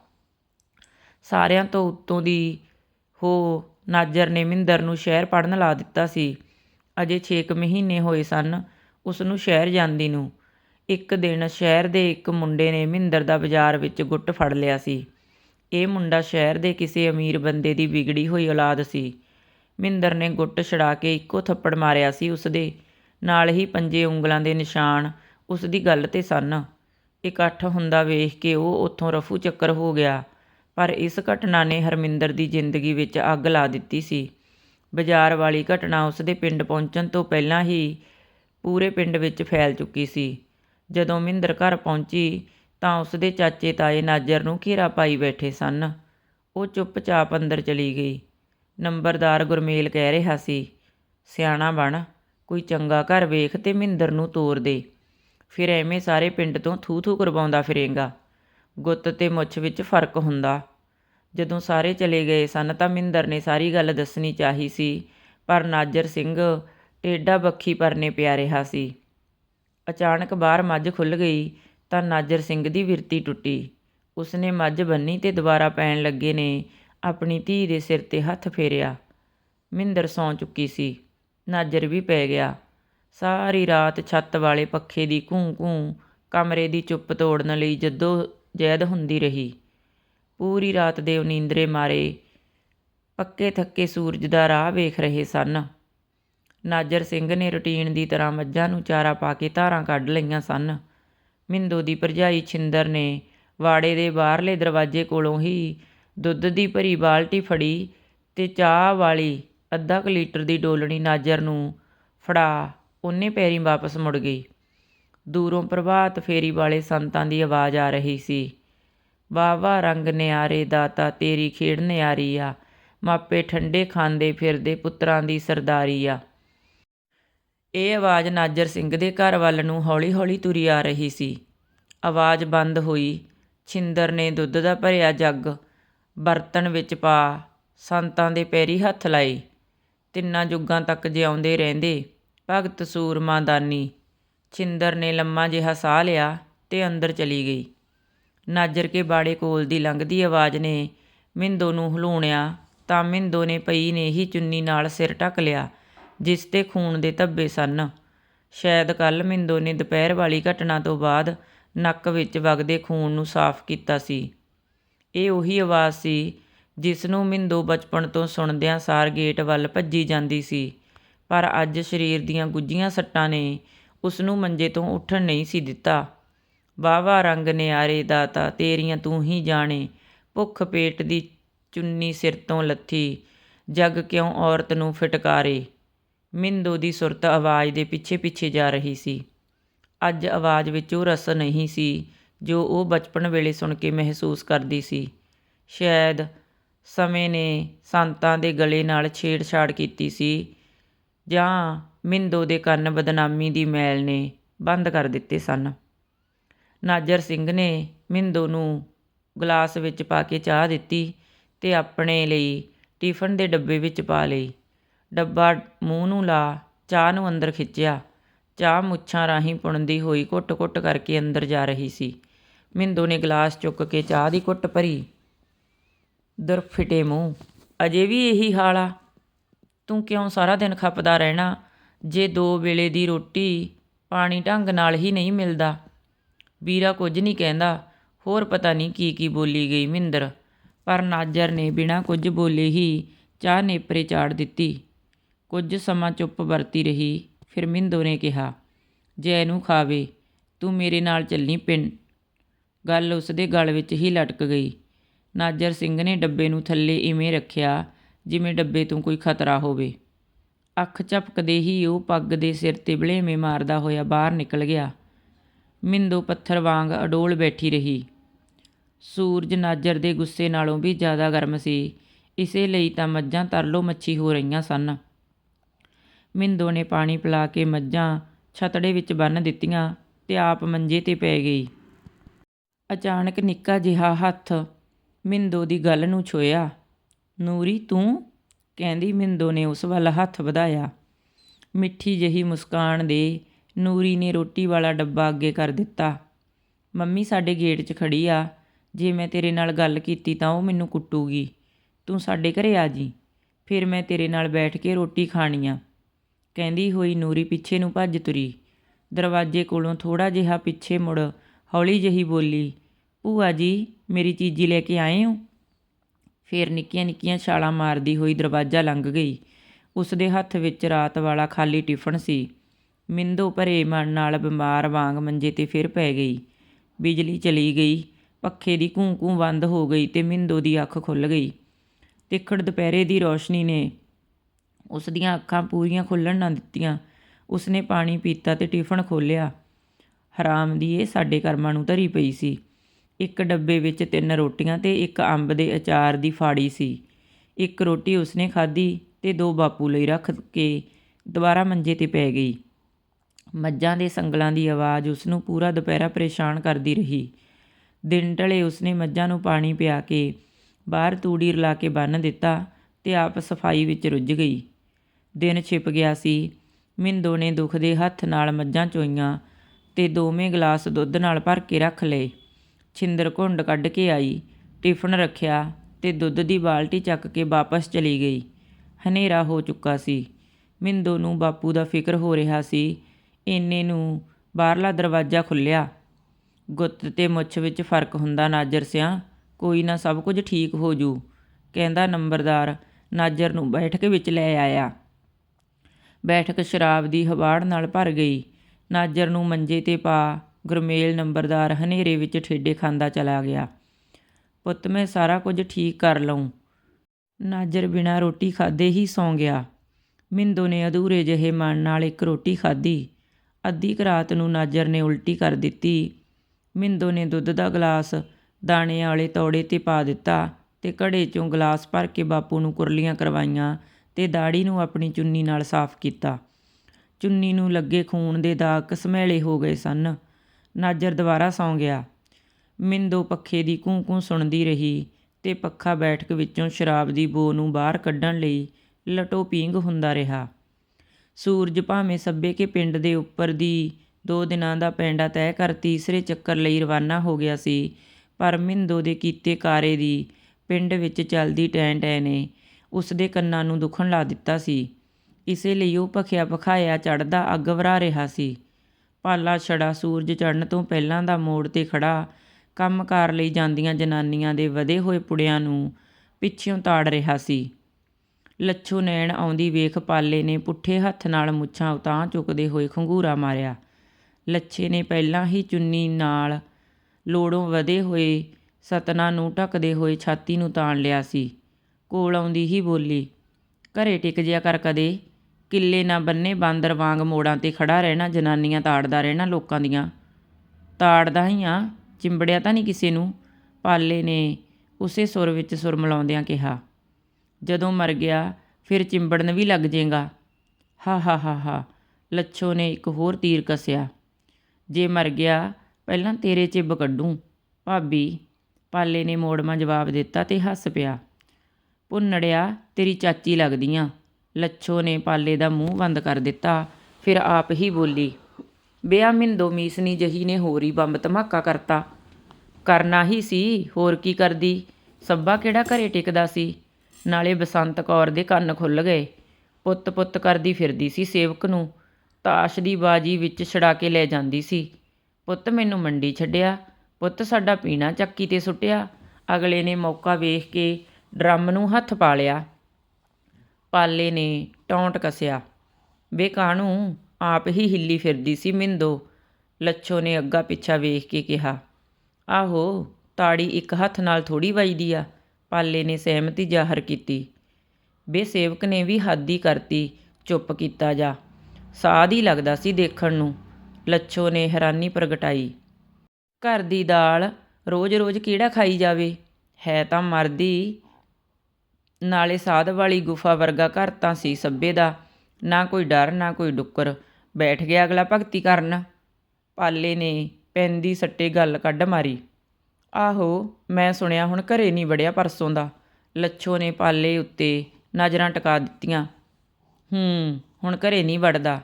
ਸਾਰਿਆਂ ਤੋਂ ਉੱਤੋਂ ਦੀ ਹੋ ਨਾਜਰ ਨੇ ਮਿੰਦਰ ਨੂੰ ਸ਼ਹਿਰ ਪੜਨ ਲਾ ਦਿੱਤਾ ਸੀ। ਅਜੇ 6 ਮਹੀਨੇ ਹੋਏ ਸਨ ਉਸ ਨੂੰ ਸ਼ਹਿਰ ਜਾਂਦੀ ਨੂੰ। ਇੱਕ ਦਿਨ ਸ਼ਹਿਰ ਦੇ ਇੱਕ ਮੁੰਡੇ ਨੇ ਮਿੰਦਰ ਦਾ ਬਾਜ਼ਾਰ ਵਿੱਚ ਗੁੱਟ ਫੜ ਲਿਆ ਸੀ। ਇਹ ਮੁੰਡਾ ਸ਼ਹਿਰ ਦੇ ਕਿਸੇ ਅਮੀਰ ਬੰਦੇ ਦੀ ਵਿਗੜੀ ਹੋਈ ਔਲਾਦ ਸੀ। ਮਿੰਦਰ ਨੇ ਗੁੱਟ ਛੜਾ ਕੇ ਇੱਕੋ ਥੱਪੜ ਮਾਰਿਆ ਸੀ। ਉਸ ਦੇ ਨਾਲ ਹੀ ਪੰਜੇ ਉਂਗਲਾਂ ਦੇ ਨਿਸ਼ਾਨ ਉਸ ਦੀ ਗੱਲ ਤੇ ਸਨ। ਇਕੱਠ ਹੁੰਦਾ ਵੇਖ ਕੇ ਉਹ ਉੱਥੋਂ ਰਫੂ ਚੱਕਰ ਹੋ ਗਿਆ। ਪਰ ਇਸ ਘਟਨਾ ਨੇ ਹਰਮਿੰਦਰ ਦੀ ਜ਼ਿੰਦਗੀ ਵਿੱਚ ਅੱਗ ਲਾ ਦਿੱਤੀ ਸੀ। ਬਾਜ਼ਾਰ ਵਾਲੀ ਘਟਨਾ ਉਸ ਦੇ ਪਿੰਡ ਪਹੁੰਚਣ ਤੋਂ ਪਹਿਲਾਂ ਹੀ ਪੂਰੇ ਪਿੰਡ ਵਿੱਚ ਫੈਲ ਚੁੱਕੀ ਸੀ। ਜਦੋਂ ਮਹਿੰਦਰ ਘਰ ਪਹੁੰਚੀ ਤਾਂ ਉਸ ਦੇ ਚਾਚੇ ਤਾਏ ਨਾਜਰ ਨੂੰ ਘੇਰਾ ਪਾਈ ਬੈਠੇ ਸਨ। ਉਹ ਚੁੱਪਚਾਪ ਅੰਦਰ ਚਲੀ ਗਈ। ਨੰਬਰਦਾਰ ਗੁਰਮੇਲ ਕਹਿ ਰਿਹਾ ਸੀ, ਸਿਆਣਾ ਬਣ, ਕੋਈ ਚੰਗਾ ਘਰ ਵੇਖ ਤੇ ਮਹਿੰਦਰ ਨੂੰ ਤੋਰ ਦੇ। ਫਿਰ ਐਵੇਂ ਸਾਰੇ ਪਿੰਡ ਤੋਂ ਥੂ ਥੂ ਕਰਵਾਉਂਦਾ ਫਿਰੇਗਾ। ਗੁੱਤ ਤੇ ਮੁੱਛ ਵਿੱਚ ਫ਼ਰਕ ਹੁੰਦਾ। ਜਦੋਂ ਸਾਰੇ ਚਲੇ ਗਏ ਸਨ ਤਾਂ ਮਿੰਦਰ ਨੇ ਸਾਰੀ ਗੱਲ ਦੱਸਣੀ ਚਾਹੀ ਸੀ, ਪਰ ਨਾਜਰ ਸਿੰਘ ਟੇਡਾ ਬੱਖੀ ਪਰਨੇ ਪਿਆ ਰਿਹਾ ਸੀ। ਅਚਾਨਕ ਬਾਹਰ ਮੱਝ ਖੁੱਲ ਗਈ ਤਾਂ ਨਾਜਰ ਸਿੰਘ ਦੀ ਵਿਰਤੀ ਟੁੱਟੀ। ਉਸਨੇ ਮੱਝ ਬੰਨੀ ਤੇ ਦੁਬਾਰਾ ਪੈਣ ਲੱਗੇ ਨੇ ਆਪਣੀ ਧੀ ਦੇ ਸਿਰ ਤੇ ਹੱਥ ਫੇਰਿਆ। ਮਿੰਦਰ ਸੌਂ ਚੁੱਕੀ ਸੀ। ਨਾਜਰ ਵੀ ਪੈ ਗਿਆ। ਸਾਰੀ ਰਾਤ ਛੱਤ ਵਾਲੇ ਪੱਖੇ ਦੀ ਘੂੰ ਘੂੰ ਕਮਰੇ ਦੀ ਚੁੱਪ ਤੋੜਨ ਲਈ ਜਦੋਂ ਜ਼ੈਦ ਹੁੰਦੀ ਰਹੀ। ਪੂਰੀ ਰਾਤ ਦੇਵ ਨੀਂਦਰੇ ਮਾਰੇ। ਪੱਕੇ ਥੱਕੇ ਸੂਰਜ ਦਾ ਰਾਹ ਵੇਖ ਰਹੇ ਸਨ। ਨਾਜਰ ਸਿੰਘ ਨੇ ਰੁਟੀਨ ਦੀ ਤਰ੍ਹਾਂ ਮੱਝਾਂ ਨੂੰ ਚਾਰਾ ਪਾ ਕੇ ਧਾਰਾਂ ਕੱਢ ਲਈਆਂ ਸਨ। ਮਿੰਦੋ ਦੀ ਭਰਜਾਈ ਛਿੰਦਰ ਨੇ ਵਾੜੇ ਦੇ ਬਾਹਰਲੇ ਦਰਵਾਜ਼ੇ ਕੋਲੋਂ ਹੀ ਦੁੱਧ ਦੀ ਭਰੀ ਬਾਲਟੀ ਫੜੀ ਤੇ ਚਾਹ ਵਾਲੀ ਅੱਧਾ ਕੁ ਲੀਟਰ ਦੀ ਡੋਲਣੀ ਨਾਜਰ ਨੂੰ ਫੜਾ। ਉਹਨੇ ਪੈਰੀਂ ਵਾਪਸ ਮੁੜ ਗਈ। ਦੂਰੋਂ ਪ੍ਰਭਾਤ ਫੇਰੀ ਵਾਲੇ ਸੰਤਾਂ ਦੀ ਆਵਾਜ਼ ਆ ਰਹੀ ਸੀ। ਵਾਹ ਰੰਗ ਨਿਆਰੇ ਦਾਤਾ ਤੇਰੀ ਖੇਡ ਨਿਆਰੀ ਆ। ਮਾਪੇ ਠੰਡੇ ਖਾਂਦੇ ਫਿਰਦੇ ਪੁੱਤਰਾਂ ਦੀ ਸਰਦਾਰੀ ਆ। ਇਹ ਆਵਾਜ਼ ਨਾਜਰ ਸਿੰਘ ਦੇ ਘਰ ਵੱਲ ਨੂੰ ਹੌਲੀ-ਹੌਲੀ ਤੁਰੀ ਆ ਰਹੀ ਸੀ। ਆਵਾਜ਼ ਬੰਦ ਹੋਈ। ਛਿੰਦਰ ਨੇ ਦੁੱਧ ਦਾ ਭਰਿਆ ਜੱਗ ਬਰਤਨ ਵਿੱਚ ਪਾ ਸੰਤਾਂ ਦੇ ਪੈਰੀ ਹੱਥ ਲਾਈ ਤਿੰਨਾਂ ਯੁੱਗਾਂ ਤੱਕ ਜਿਉਂਦੇ ਰਹਿੰਦੇ ਭਗਤ ਸੂਰਮਾ ਦਾਨੀ ਛਿੰਦਰ ਨੇ ਲੰਮਾ ਜਿਹਾ ਸਾਹ ਲਿਆ ਤੇ ਅੰਦਰ ਚਲੀ ਗਈ। ਨਾਜਰ ਕੇ ਬਾੜੇ ਕੋਲ ਦੀ ਲੰਘਦੀ ਆਵਾਜ਼ ਨੇ ਮਿੰਦੋ ਨੂੰ ਹਲੂਣਿਆ ਤਾਂ ਮਿੰਦੋ ਨੇ ਪਈ ਨੇ ਹੀ ਚੁੰਨੀ ਨਾਲ ਸਿਰ ਢੱਕ ਲਿਆ, ਜਿਸ ਤੇ ਖੂਨ ਦੇ ਧੱਬੇ ਸਨ। ਸ਼ਾਇਦ ਕੱਲ ਮਿੰਦੋ ਨੇ ਦੁਪਹਿਰ ਵਾਲੀ ਘਟਨਾ ਤੋਂ ਬਾਅਦ ਨੱਕ ਵਿੱਚ ਵਗਦੇ ਖੂਨ ਨੂੰ ਸਾਫ਼ ਕੀਤਾ ਸੀ। ਇਹ ਉਹੀ ਆਵਾਜ਼ ਸੀ ਜਿਸ ਨੂੰ ਮਿੰਦੋ ਬਚਪਨ ਤੋਂ ਸੁਣਦਿਆਂ ਸਾਰ ਗੇਟ ਵੱਲ ਭੱਜੀ ਜਾਂਦੀ ਸੀ। ਪਰ ਅੱਜ ਸਰੀਰ ਦੀਆਂ ਗੁੱਝੀਆਂ ਸੱਟਾਂ ਨੇ ਉਸਨੂੰ ਮੰਜੇ ਤੋਂ ਉੱਠਣ ਨਹੀਂ ਸੀ ਦਿੱਤਾ। ਵਾਹਵਾ ਰੰਗ ਨਿਆਰੇ ਦਾਤਾ, ਤੇਰੀਆਂ ਤੂੰ ਹੀ ਜਾਣੇ। ਭੁੱਖ ਪੇਟ ਦੀ ਚੁੰਨੀ ਸਿਰ ਤੋਂ ਲੱਥੀ, ਜਗ ਕਿਉਂ ਔਰਤ ਨੂੰ ਫਟਕਾਰੇ? ਮਿੰਦੋ ਦੀ ਸੁਰਤ ਆਵਾਜ਼ ਦੇ ਪਿੱਛੇ ਪਿੱਛੇ ਜਾ ਰਹੀ ਸੀ। ਅੱਜ ਆਵਾਜ਼ ਵਿੱਚ ਉਹ ਰਸ ਨਹੀਂ ਸੀ, ਜੋ ਉਹ ਬਚਪਨ ਵੇਲੇ ਸੁਣ ਕੇ ਮਹਿਸੂਸ ਕਰਦੀ ਸੀ। ਸ਼ਾਇਦ ਸਮੇਂ ਨੇ ਸੰਤਾਂ ਦੇ ਗਲੇ ਨਾਲ ਛੇੜਛਾੜ ਕੀਤੀ ਸੀ, ਜਾਂ ਮਿੰਦੋ ਦੇ ਕੰਨ ਬਦਨਾਮੀ ਦੀ ਮੈਲ ਨੇ ਬੰਦ ਕਰ ਦਿੱਤੇ ਸਨ। ਨਾਜਰ ਸਿੰਘ ਨੇ ਮਿੰਦੋ ਨੂੰ ਗਲਾਸ ਵਿੱਚ ਪਾ ਕੇ ਚਾਹ ਦਿੱਤੀ ਤੇ ਆਪਣੇ ਲਈ ਟਿਫਨ ਦੇ ਡੱਬੇ ਵਿੱਚ ਪਾ ਲਈ। ਡੱਬਾ ਮੂੰਹ ਨੂੰ ਲਾ ਚਾਹ ਨੂੰ ਅੰਦਰ ਖਿੱਚਿਆ। ਚਾਹ ਮੁੱਛਾਂ ਰਾਹੀਂ ਪੁਣਦੀ ਹੋਈ ਘੁੱਟ-ਘੁੱਟ ਕਰਕੇ ਅੰਦਰ ਜਾ ਰਹੀ ਸੀ। ਮਿੰਦੋ ਨੇ ਗਲਾਸ ਚੁੱਕ ਕੇ ਚਾਹ ਦੀ ਘੁੱਟ ਭਰੀ। ਦੁਰਫਿਟੇ ਮੂੰਹ, ਅਜੇ ਵੀ ਇਹੀ ਹਾਲ ਆ? ਤੂੰ ਕਿਉਂ ਸਾਰਾ ਦਿਨ ਖਪਦਾ ਰਹਿਣਾ? ਜੇ ਦੋ ਵੇਲੇ ਦੀ ਰੋਟੀ ਪਾਣੀ ਢੰਗ ਨਾਲ ਹੀ ਨਹੀਂ ਮਿਲਦਾ। ਵੀਰਾ ਕੁਝ ਨਹੀਂ ਕਹਿੰਦਾ। ਹੋਰ ਪਤਾ ਨਹੀਂ ਕੀ ਕੀ ਬੋਲੀ ਗਈ ਮਿੰਦਰ ਪਰ ਨਾਜਰ ਨੇ ਬਿਨਾਂ ਕੁਝ ਬੋਲੇ ਹੀ ਚਾਹ ਨੇਪਰੇ ਚਾੜ ਦਿੱਤੀ। ਕੁਝ ਸਮਾਂ ਚੁੱਪ ਵਰਤੀ ਰਹੀ। ਫਿਰ ਮਿੰਦੋ ਨੇ ਕਿਹਾ, ਜੇ ਇਹਨੂੰ ਖਾਵੇ, ਤੂੰ ਮੇਰੇ ਨਾਲ ਚੱਲੀ ਪਿੰਡ। ਗੱਲ ਉਸਦੇ ਗਲ ਵਿੱਚ ਹੀ ਲਟਕ ਗਈ। ਨਾਜਰ ਸਿੰਘ ਨੇ ਡੱਬੇ ਨੂੰ ਥੱਲੇ ਇਵੇਂ ਰੱਖਿਆ ਜਿਵੇਂ ਡੱਬੇ ਤੋਂ ਕੋਈ ਖਤਰਾ ਹੋਵੇ। ਅੱਖ ਝਪਕਦੇ ਹੀ ਉਹ ਪੱਗ ਦੇ ਸਿਰ ਤੇ ਬਲੇਮੇ ਮਾਰਦਾ ਹੋਇਆ ਬਾਹਰ ਨਿਕਲ ਗਿਆ। ਮਿੰਦੋ ਪੱਥਰ ਵਾਂਗ ਅਡੋਲ ਬੈਠੀ ਰਹੀ। ਸੂਰਜ ਨਾਜਰ ਦੇ ਗੁੱਸੇ ਨਾਲੋਂ ਵੀ ਜ਼ਿਆਦਾ ਗਰਮ ਸੀ। ਇਸੇ ਲਈ ਤਾਂ ਮੱਝਾਂ ਤਰਲੋ ਮੱਛੀ ਹੋ ਰਹੀਆਂ ਸਨ। ਮਿੰਦੋ ਨੇ ਪਾਣੀ ਪਿਲਾ ਕੇ ਮੱਝਾਂ ਛਤੜੇ ਵਿੱਚ ਬੰਨ੍ਹ ਦਿੱਤੀਆਂ ਤੇ ਆਪ ਮੰਜੇ ਤੇ ਪੈ ਗਈ। ਅਚਾਨਕ ਨਿੱਕਾ ਜਿਹਾ ਹੱਥ ਮਿੰਦੋ ਦੀ ਗੱਲ ਨੂੰ ਛੋਇਆ ਨੂਰੀ, ਤੂੰ? ਕਹਿੰਦੀ, ਮਿੰਦੋ ਨੇ ਉਸ ਵੱਲ ਹੱਥ ਵਧਾਇਆ। ਮਿੱਠੀ ਜਿਹੀ ਮੁਸਕਾਨ ਦੇ ਨੂਰੀ ਨੇ ਰੋਟੀ ਵਾਲਾ ਡੱਬਾ ਅੱਗੇ ਕਰ ਦਿੱਤਾ। ਮੰਮੀ, ਸਾਡੇ ਗੇਟ 'ਚ ਖੜੀ ਆ। ਜੇ ਮੈਂ ਤੇਰੇ ਨਾਲ ਗੱਲ ਕੀਤੀ ਤਾਂ ਉਹ ਮੈਨੂੰ ਕੁੱਟੂਗੀ। ਤੂੰ ਸਾਡੇ ਘਰੇ ਆ ਜੀ। ਫਿਰ ਮੈਂ ਤੇਰੇ ਨਾਲ ਬੈਠ ਕੇ ਰੋਟੀ ਖਾਣੀ ਆ। ਕਹਿੰਦੀ ਹੋਈ ਨੂਰੀ ਪਿੱਛੇ ਨੂੰ ਭੱਜ ਤੁਰੀ। ਦਰਵਾਜ਼ੇ ਕੋਲੋਂ ਥੋੜਾ ਜਿਹਾ ਪਿੱਛੇ ਮੁੜ ਹੌਲੀ ਜਿਹੀ ਬੋਲੀ, ਭੂਆ ਜੀ, ਮੇਰੀ ਚੀਜ਼ੀ ਲੈ ਕੇ ਆਏ ਹੋ? ਫੇਰ ਨਿੱਕੀਆਂ ਨਿੱਕੀਆਂ ਛਾਲਾਂ ਮਾਰਦੀ ਹੋਈ ਦਰਵਾਜ਼ਾ ਲੰਘ ਗਈ। ਉਸ ਦੇ ਹੱਥ ਵਿੱਚ ਰਾਤ ਵਾਲਾ ਖਾਲੀ ਟਿਫਨ ਸੀ। ਮਿੰਦੋ ਭਰੇ ਮਨ ਨਾਲ ਬਿਮਾਰ ਵਾਂਗ ਮੰਜੇ ਤੇ ਫਿਰ ਪੈ ਗਈ। ਬਿਜਲੀ ਚਲੀ ਗਈ। ਪੱਖੇ ਦੀ ਕੂੰ-ਕੂੰ ਬੰਦ ਹੋ ਗਈ ਤੇ ਮਿੰਦੋ ਦੀ ਅੱਖ ਖੁੱਲ ਗਈ। ਤਿੱਖੜ ਦੁਪਹਿਰੇ ਦੀ ਰੋਸ਼ਨੀ ਨੇ ਉਸ ਦੀਆਂ ਅੱਖਾਂ ਪੂਰੀਆਂ ਖੁੱਲਣ ਨਾ ਦਿੱਤੀਆਂ। ਉਸਨੇ ਪਾਣੀ ਪੀਤਾ ਤੇ ਟਿਫਨ ਖੋਲ੍ਹਿਆ। ਹਰਾਮ ਦੀ ਇਹ ਸਾਡੇ ਕਰਮਾਂ ਨੂੰ ਧਰੀ ਪਈ ਸੀ। ਇੱਕ ਡੱਬੇ ਵਿੱਚ ਤਿੰਨ ਰੋਟੀਆਂ ਤੇ ਇੱਕ ਅੰਬ ਦੇ ਅਚਾਰ ਦੀ ਫਾੜੀ ਸੀ। ਇੱਕ ਰੋਟੀ ਉਸਨੇ ਖਾਧੀ ਤੇ ਦੋ ਬਾਪੂ ਲਈ ਰੱਖ ਕੇ ਦੁਬਾਰਾ ਮੰਜੇ ਤੇ ਪੈ ਗਈ। ਮੱਝਾਂ ਦੇ ਸੰਗਲਾਂ ਦੀ ਆਵਾਜ਼ ਉਸ ਨੂੰ ਪੂਰਾ ਦੁਪਹਿਰਾ ਪਰੇਸ਼ਾਨ ਕਰਦੀ ਰਹੀ। ਦਿਨ ਢਲੇ ਉਸਨੇ ਮੱਝਾਂ ਨੂੰ ਪਾਣੀ ਪਿਆ ਕੇ ਬਾਹਰ ਤੂੜੀ ਰਲਾ ਕੇ ਬੰਨ੍ਹ ਦਿੱਤਾ ਤੇ ਆਪ ਸਫ਼ਾਈ ਵਿੱਚ ਰੁੱਝ ਗਈ। ਦਿਨ ਛਿਪ ਗਿਆ ਸੀ। ਮਿੰਦੋ ਨੇ ਦੁੱਖ ਦੇ ਹੱਥ ਨਾਲ ਮੱਝਾਂ ਚੋਈਆਂ ਤੇ ਦੋਵੇਂ ਗਲਾਸ ਦੁੱਧ ਨਾਲ ਭਰ ਕੇ ਰੱਖ ਲਏ। ਛਿੰਦਰ ਘੁੰਡ ਕੱਢ ਕੇ ਆਈ, ਟਿਫਨ ਰੱਖਿਆ ਤੇ ਦੁੱਧ ਦੀ ਬਾਲਟੀ ਚੱਕ ਕੇ ਵਾਪਸ ਚਲੀ ਗਈ। ਹਨੇਰਾ ਹੋ ਚੁੱਕਾ ਸੀ। ਮਿੰਦੋ ਨੂੰ ਬਾਪੂ ਦਾ ਫਿਕਰ ਹੋ ਰਿਹਾ ਸੀ। ਇੰਨੇ ਨੂੰ ਬਾਹਰਲਾ ਦਰਵਾਜ਼ਾ ਖੁੱਲਿਆ ਗੁੱਤ ਤੇ ਮੁੱਛ ਵਿੱਚ ਫ਼ਰਕ ਹੁੰਦਾ ਨਾਜਰ ਸਿਆਂ, ਕੋਈ ਨਾ ਸਭ ਕੁਝ ਠੀਕ ਹੋ ਜੂ, ਕਹਿੰਦਾ ਨੰਬਰਦਾਰ, ਨਾਜਰ ਨੂੰ ਬੈਠਕ ਵਿੱਚ ਲੈ ਆਇਆ। ਬੈਠਕ ਸ਼ਰਾਬ ਦੀ ਹਵਾੜ ਨਾਲ ਭਰ ਗਈ। ਨਾਜਰ ਨੂੰ ਮੰਜੇ ਤੇ ਪਾ ਗੁਰਮੇਲ ਨੰਬਰਦਾਰ ਹਨੇਰੇ ਵਿੱਚ ਠੇਡੇ ਖਾਂਦਾ ਚਲਾ ਗਿਆ। ਪੁੱਤ, ਮੈਂ ਸਾਰਾ ਕੁਝ ਠੀਕ ਕਰ ਲਊਂ। ਨਾਜਰ ਬਿਨਾਂ ਰੋਟੀ ਖਾਦੇ ਹੀ ਸੌਂ ਗਿਆ। ਮਿੰਦੋ ਨੇ ਅਧੂਰੇ ਜਿਹੇ ਮਨ ਨਾਲ ਇੱਕ ਰੋਟੀ ਖਾਧੀ। ਅੱਧੀ ਕੁ ਰਾਤ ਨੂੰ ਨਾਜਰ ਨੇ ਉਲਟੀ ਕਰ ਦਿੱਤੀ। ਮਿੰਦੋ ਨੇ ਦੁੱਧ ਦਾ ਗਲਾਸ ਦਾਣੇ ਵਾਲੇ ਤੌੜੇ ਤੇ ਪਾ ਦਿੱਤਾ ਤੇ ਘੜੇ ਚੋਂ ਗਲਾਸ ਭਰ ਕੇ ਬਾਪੂ ਨੂੰ ਕੁਰਲੀਆਂ ਕਰਵਾਈਆਂ ਤੇ ਦਾੜੀ ਨੂੰ ਆਪਣੀ ਚੁੰਨੀ ਨਾਲ ਸਾਫ਼ ਕੀਤਾ। ਚੁੰਨੀ ਨੂੰ ਲੱਗੇ ਖੂਨ ਦੇ ਦਾਗ ਕਸਮੈਲੇ ਹੋ ਗਏ ਸਨ। ਨਾਜਰ ਦੁਬਾਰਾ ਸੌਂ ਗਿਆ। ਮਿੰਦੋ ਪੱਖੇ ਦੀ ਕੂੰ-ਕੂੰ ਸੁਣਦੀ ਰਹੀ ਤੇ ਪੱਖਾ ਬੈਠਕ ਵਿੱਚੋਂ ਸ਼ਰਾਬ ਦੀ ਬੋ ਨੂੰ ਬਾਹਰ ਕੱਢਣ ਲਈ ਲਟੋ ਪੀਂਗ ਹੁੰਦਾ ਰਿਹਾ। ਸੂਰਜ ਭਾਵੇਂ ਸੱਬੇ ਕੇ ਪਿੰਡ ਦੇ ਉੱਪਰ ਦੀ ਦੋ ਦਿਨਾਂ ਦਾ ਪੈਂਡਾ ਤੈਅ ਕਰ ਤੀਸਰੇ ਚੱਕਰ ਲਈ ਰਵਾਨਾ ਹੋ ਗਿਆ ਸੀ, ਪਰ ਮਿੰਦੋ ਦੇ ਕੀਤੇ ਕਾਰੇ ਦੀ ਪਿੰਡ ਵਿੱਚ ਚੱਲਦੀ ਟੈਂ ਟੈਂ ਨੇ ਉਸ ਦੇ ਕੰਨਾਂ ਨੂੰ ਦੁਖਣ ਲਾ ਦਿੱਤਾ ਸੀ। ਇਸੇ ਲਈ ਉਹ ਭਖਿਆ ਭਖਾਇਆ ਚੜਦਾ ਅੱਗ ਵਰਾ ਰਿਹਾ ਸੀ। ਪਾਲਾ ਛੜਾ ਸੂਰਜ ਚੜ੍ਹਨ ਤੋਂ ਪਹਿਲਾਂ ਦਾ ਮੋੜ ਤੇ ਖੜਾ, ਕੰਮਕਾਰ ਲਈ ਜਾਂਦੀਆਂ ਜਨਾਨੀਆਂ ਦੇ ਵਧੇ ਹੋਏ ਪੁੜਿਆਂ ਨੂੰ ਪਿੱਛਿਓਂ ਤਾੜ ਰਿਹਾ ਸੀ। ਲੱਛੋ ਨੈਣ ਆਉਂਦੀ ਵੇਖ ਪਾਲੇ ਨੇ ਪੁੱਠੇ ਹੱਥ ਨਾਲ ਮੁੱਛਾਂ ਉਤਾਂ ਚੁੱਕਦੇ ਹੋਏ ਖੰਗੂਰਾ ਮਾਰਿਆ। ਲੱਛੇ ਨੇ ਪਹਿਲਾਂ ਹੀ ਚੁੰਨੀ ਨਾਲ ਲੋੜੋਂ ਵਧੇ ਹੋਏ ਸਤਨਾਂ ਨੂੰ ਢੱਕਦੇ ਹੋਏ ਛਾਤੀ ਨੂੰ ਤਾਣ ਲਿਆ ਸੀ। ਕੋਲ ਆਉਂਦੀ ਹੀ ਬੋਲੀ, ਘਰੇ ਟਿਕ ਜਿਆ ਕਰ ਕਦੇ। ਕਿੱਲੇ ਨਾ ਬੰਨੇ, ਬਾਂਦਰ ਵਾਂਗ ਮੋੜਾਂ ਤੇ ਖੜਾ ਰਹਿਣਾ, ਜਨਾਨੀਆਂ ਤਾੜਦਾ ਰਹਿਣਾ ਲੋਕਾਂ ਦੀਆਂ। ਤਾੜਦਾ ਹੀ ਆ, ਚਿੰਬੜਿਆ ਤਾਂ ਨਹੀਂ ਕਿਸੇ ਨੂੰ। ਪਾਲੇ ਨੇ ਉਸੇ ਸੁਰ ਵਿੱਚ ਸੁਰ ਮਿਲਾਉਂਦਿਆਂ ਕਿਹਾ, ਜਦੋਂ ਮਰ ਗਿਆ, ਫਿਰ ਚਿੰਬੜਨ ਵੀ ਲੱਗ ਜੇਗਾ। ਹਾ ਹਾ ਹਾ ਹਾ, ਲੱਛੋ ਨੇ ਇੱਕ ਹੋਰ ਤੀਰ ਕੱਸਿਆ, ਜੇ ਮਰ ਗਿਆ, ਪਹਿਲਾਂ ਤੇਰੇ ਚਿੱਬ ਕੱਢੂ। ਭਾਬੀ ਪਾਲੇ ਨੇ ਮੋੜਮਾ ਜਵਾਬ ਦਿੱਤਾ ਤੇ ਹੱਸ ਪਿਆ ਭੁੰਨੜਿਆ ਤੇਰੀ ਚਾਚੀ ਲੱਗਦੀਆਂ ਲੱਛੋ ਨੇ ਪਾਲੇ ਦਾ ਮੂੰਹ ਬੰਦ ਕਰ ਦਿੱਤਾ। ਫਿਰ ਆਪ ਹੀ ਬੋਲੀ ਬਿਆ ਮਿੰਦੋ ਮੀਸਨੀ ਜਹੀ ਨੇ ਹੋਰ ਹੀ ਬੰਬ ਧਮਾਕਾ ਕਰਤਾ। ਕਰਨਾ ਹੀ ਸੀ, ਹੋਰ ਕੀ ਕਰਦੀ? ਸੱਬਾ ਕਿਹੜਾ ਘਰੇ ਟਿਕਦਾ ਸੀ? ਨਾਲੇ ਬਸੰਤ ਕੌਰ ਦੇ ਕੰਨ ਖੁੱਲ ਗਏ। ਪੁੱਤ ਪੁੱਤ ਕਰਦੀ ਫਿਰਦੀ ਸੀ ਸੇਵਕ ਨੂੰ, ਤਾਸ਼ ਦੀ ਬਾਜੀ ਵਿੱਚ ਛੜਾ ਕੇ ਲੈ ਜਾਂਦੀ ਸੀ। ਪੁੱਤ ਮੈਨੂੰ ਮੰਡੀ ਛੱਡਿਆ, ਪੁੱਤ ਸਾਡਾ ਪੀਣਾ ਚੱਕੀ ਤੇ ਸੁੱਟਿਆ। ਅਗਲੇ ਨੇ ਮੌਕਾ ਵੇਖ ਕੇ ਡਰਮ ਨੂੰ ਹੱਥ ਪਾ ਲਿਆ। ਪਾਲੇ ਨੇ ਟੌਂਟ ਕਸਿਆ। ਵੇ ਕਾਹਨੂੰ ਆਪ ਹੀ ਹਿੱਲੀ ਫਿਰਦੀ ਸੀ ਮਿੰਦੋ। ਲੱਛੋ ਨੇ ਅੱਗਾ ਪਿੱਛਾ ਵੇਖ ਕੇ ਕਿਹਾ, ਆਹੋ, ਤਾੜੀ ਇੱਕ ਹੱਥ ਨਾਲ ਥੋੜੀ ਵੱਜਦੀ ਆ, ਪਾਲੇ ਨੇ ਸਹਿਮਤੀ ਜ਼ਾਹਰ ਕੀਤੀ। ਬੇ ਸੇਵਕ ਨੇ ਵੀ ਹੱਦ ਹੀ ਕਰਤੀ, ਚੁੱਪ ਕੀਤਾ ਜਾ। ਸਾਧ ਹੀ ਲੱਗਦਾ ਸੀ ਦੇਖਣ ਨੂੰ, ਲੱਛੋ ਨੇ ਹੈਰਾਨੀ ਪ੍ਰਗਟਾਈ। ਘਰ ਦੀ ਦਾਲ ਰੋਜ਼-ਰੋਜ਼ ਕਿਹੜਾ ਖਾਈ ਜਾਵੇ? ਹੈ ਤਾਂ ਮਰਦੀ। ਨਾਲੇ ਸਾਧ ਵਾਲੀ ਗੁਫਾ ਵਰਗਾ ਘਰ ਤਾਂ ਸੀ ਸੱਬੇ ਦਾ। ਨਾ ਕੋਈ ਡਰ, ਨਾ ਕੋਈ ਡੁੱਕਰ। ਬੈਠ ਗਿਆ ਅਗਲਾ ਭਗਤੀ ਕਰਨ। ਪਾਲੇ ਨੇ ਪੈਂਦੀ ਸੱਟੇ ਗੱਲ ਕੱਢ ਮਾਰੀ। ਆਹੋ, ਮੈਂ ਸੁਣਿਆ ਹੁਣ ਘਰੇ ਨਹੀਂ ਵੜਿਆ ਪਰਸੋਂ ਦਾ। ਲੱਛੋ ਨੇ ਪਾਲੇ ਉੱਤੇ ਨਜ਼ਰਾਂ ਟਿਕਾ ਦਿੱਤੀਆਂ। ਹੂੰ, ਹੁਣ ਘਰੇ ਨਹੀਂ ਵੜਦਾ।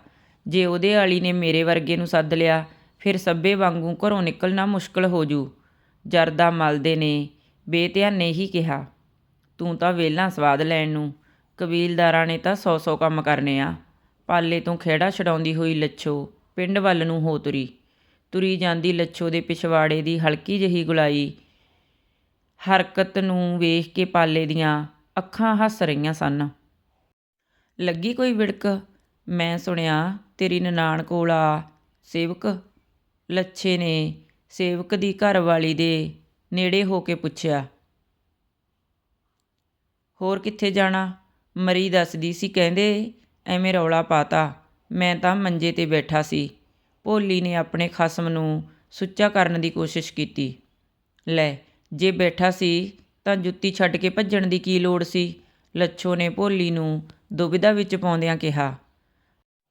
ਜੇ ਉਹਦੇ ਵਾਲੀ ਨੇ ਮੇਰੇ ਵਰਗੇ ਨੂੰ ਸੱਦ ਲਿਆ, ਫਿਰ ਸੱਬੇ ਵਾਂਗੂ ਘਰੋਂ ਨਿਕਲਣਾ ਮੁਸ਼ਕਲ ਹੋ ਜੂ। ਜਰਦਾ ਮਲਦੇ ਨੇ, ਬੇਧਿਆਨੇ ਹੀ ਕਿਹਾ। ਤੂੰ ਤਾਂ ਵੇਲਾਂ ਸਵਾਦ ਲੈਣ ਨੂੰ। ਕਬੀਲਦਾਰਾਂ ਨੇ ਤਾਂ ਸੌ ਸੌ ਕੰਮ ਕਰਨੇ ਆ। ਪਾਲੇ ਤੋਂ ਖੇੜਾ ਛਡਾਉਂਦੀ ਹੋਈ ਲੱਛੋ ਪਿੰਡ ਵੱਲ ਨੂੰ ਹੋ ਤੁਰੀ। ਤੁਰੀ ਜਾਂਦੀ ਲੱਛੋ ਦੇ ਪਿਛਵਾੜੇ ਦੀ ਹਲਕੀ ਜਿਹੀ ਗੁਲਾਈ। ਹਰਕਤ ਨੂੰ ਵੇਖ ਕੇ ਪਾਲੇ ਦੀਆਂ ਅੱਖਾਂ ਹੱਸ ਰਹੀਆਂ ਸਨ। ਲੱਗੀ ਕੋਈ ਵਿੜਕ? ਮੈਂ ਸੁਣਿਆ ਤੇਰੀ ਨਨਾਣ ਕੋਲ ਆ ਸੇਵਕ। ਲੱਛੇ ਨੇ ਸੇਵਕ ਦੀ ਘਰ ਵਾਲੀ ਦੇ ਨੇੜੇ ਹੋ ਕੇ ਪੁੱਛਿਆ। ਹੋਰ ਕਿੱਥੇ ਜਾਣਾ? ਮਰੀ ਦੱਸਦੀ ਸੀ, ਕਹਿੰਦੇ ਐਵੇਂ ਰੌਲਾ ਪਾਤਾ। ਮੈਂ ਤਾਂ ਮੰਜੇ ਤੇ ਬੈਠਾ ਸੀ। ਭੋਲੀ ਨੇ ਆਪਣੇ ਖਸਮ ਨੂੰ ਸੁੱਚਾ ਕਰਨ ਦੀ ਕੋਸ਼ਿਸ਼ ਕੀਤੀ। ਲੈ, ਜੇ ਬੈਠਾ ਸੀ ਤਾਂ ਜੁੱਤੀ ਛੱਡ ਕੇ ਭੱਜਣ ਦੀ ਕੀ ਲੋੜ ਸੀ? ਲੱਛੋ ਨੇ ਭੋਲੀ ਨੂੰ ਦੁਬਿਧਾ ਵਿੱਚ ਪਾਉਂਦਿਆਂ ਕਿਹਾ।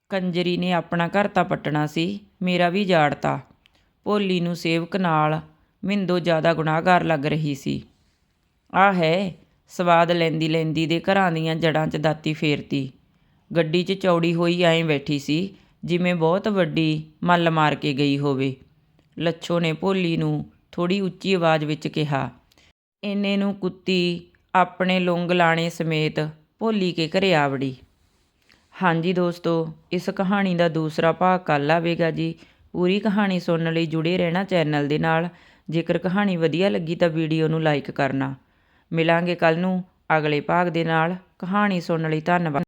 ਕੰਜਰੀ ਨੇ ਆਪਣਾ ਘਰ ਤਾਂ ਪੱਟਣਾ ਸੀ, ਮੇਰਾ ਵੀ ਜਾੜਤਾ। ਭੋਲੀ ਨੂੰ ਸੇਵਕ ਨਾਲ ਮਿੰਦੋ ਜ਼ਿਆਦਾ ਗੁਨਾਹਗਾਰ ਲੱਗ ਰਹੀ ਸੀ। ਆ ਹੈ ਸਵਾਦ ਲੈਂਦੀ ਲੈਂਦੀ ਦੇ ਘਰਾਂ ਦੀਆਂ ਜੜ੍ਹਾਂ 'ਚ ਦਾਤੀ ਫੇਰਤੀ। ਗੱਡੀ 'ਚ ਚੌੜੀ ਹੋਈ ਐਂ ਬੈਠੀ ਸੀ, ਜਿਵੇਂ ਬਹੁਤ ਵੱਡੀ ਮੱਲ ਮਾਰ ਕੇ ਗਈ ਹੋਵੇ। ਲੱਛੋ ਨੇ ਭੋਲੀ ਨੂੰ ਥੋੜੀ ਉੱਚੀ ਆਵਾਜ਼ ਵਿੱਚ ਕਿਹਾ ਇੰਨੇ ਨੂੰ ਕੁੱਤੀ ਆਪਣੇ ਲੌਂਗ ਲਾਣੇ ਸਮੇਤ ਭੋਲੀ ਕੇ ਘਰੇ ਆਵੜੀ। ਹਾਂਜੀ ਦੋਸਤੋ, ਇਸ ਕਹਾਣੀ ਦਾ ਦੂਸਰਾ ਭਾਗ ਕੱਲ੍ਹ ਆਵੇਗਾ ਜੀ। ਪੂਰੀ ਕਹਾਣੀ ਸੁਣਨ ਲਈ ਜੁੜੇ ਰਹਿਣਾ ਚੈਨਲ ਦੇ ਨਾਲ। ਜੇਕਰ ਕਹਾਣੀ ਵਧੀਆ ਲੱਗੀ ਤਾਂ ਵੀਡੀਓ ਨੂੰ ਲਾਈਕ ਕਰਨਾ। ਮਿਲਾਂਗੇ ਕੱਲ੍ਹ ਨੂੰ ਅਗਲੇ ਭਾਗ ਦੇ ਨਾਲ। ਕਹਾਣੀ ਸੁਣਨ ਲਈ ਧੰਨਵਾਦ।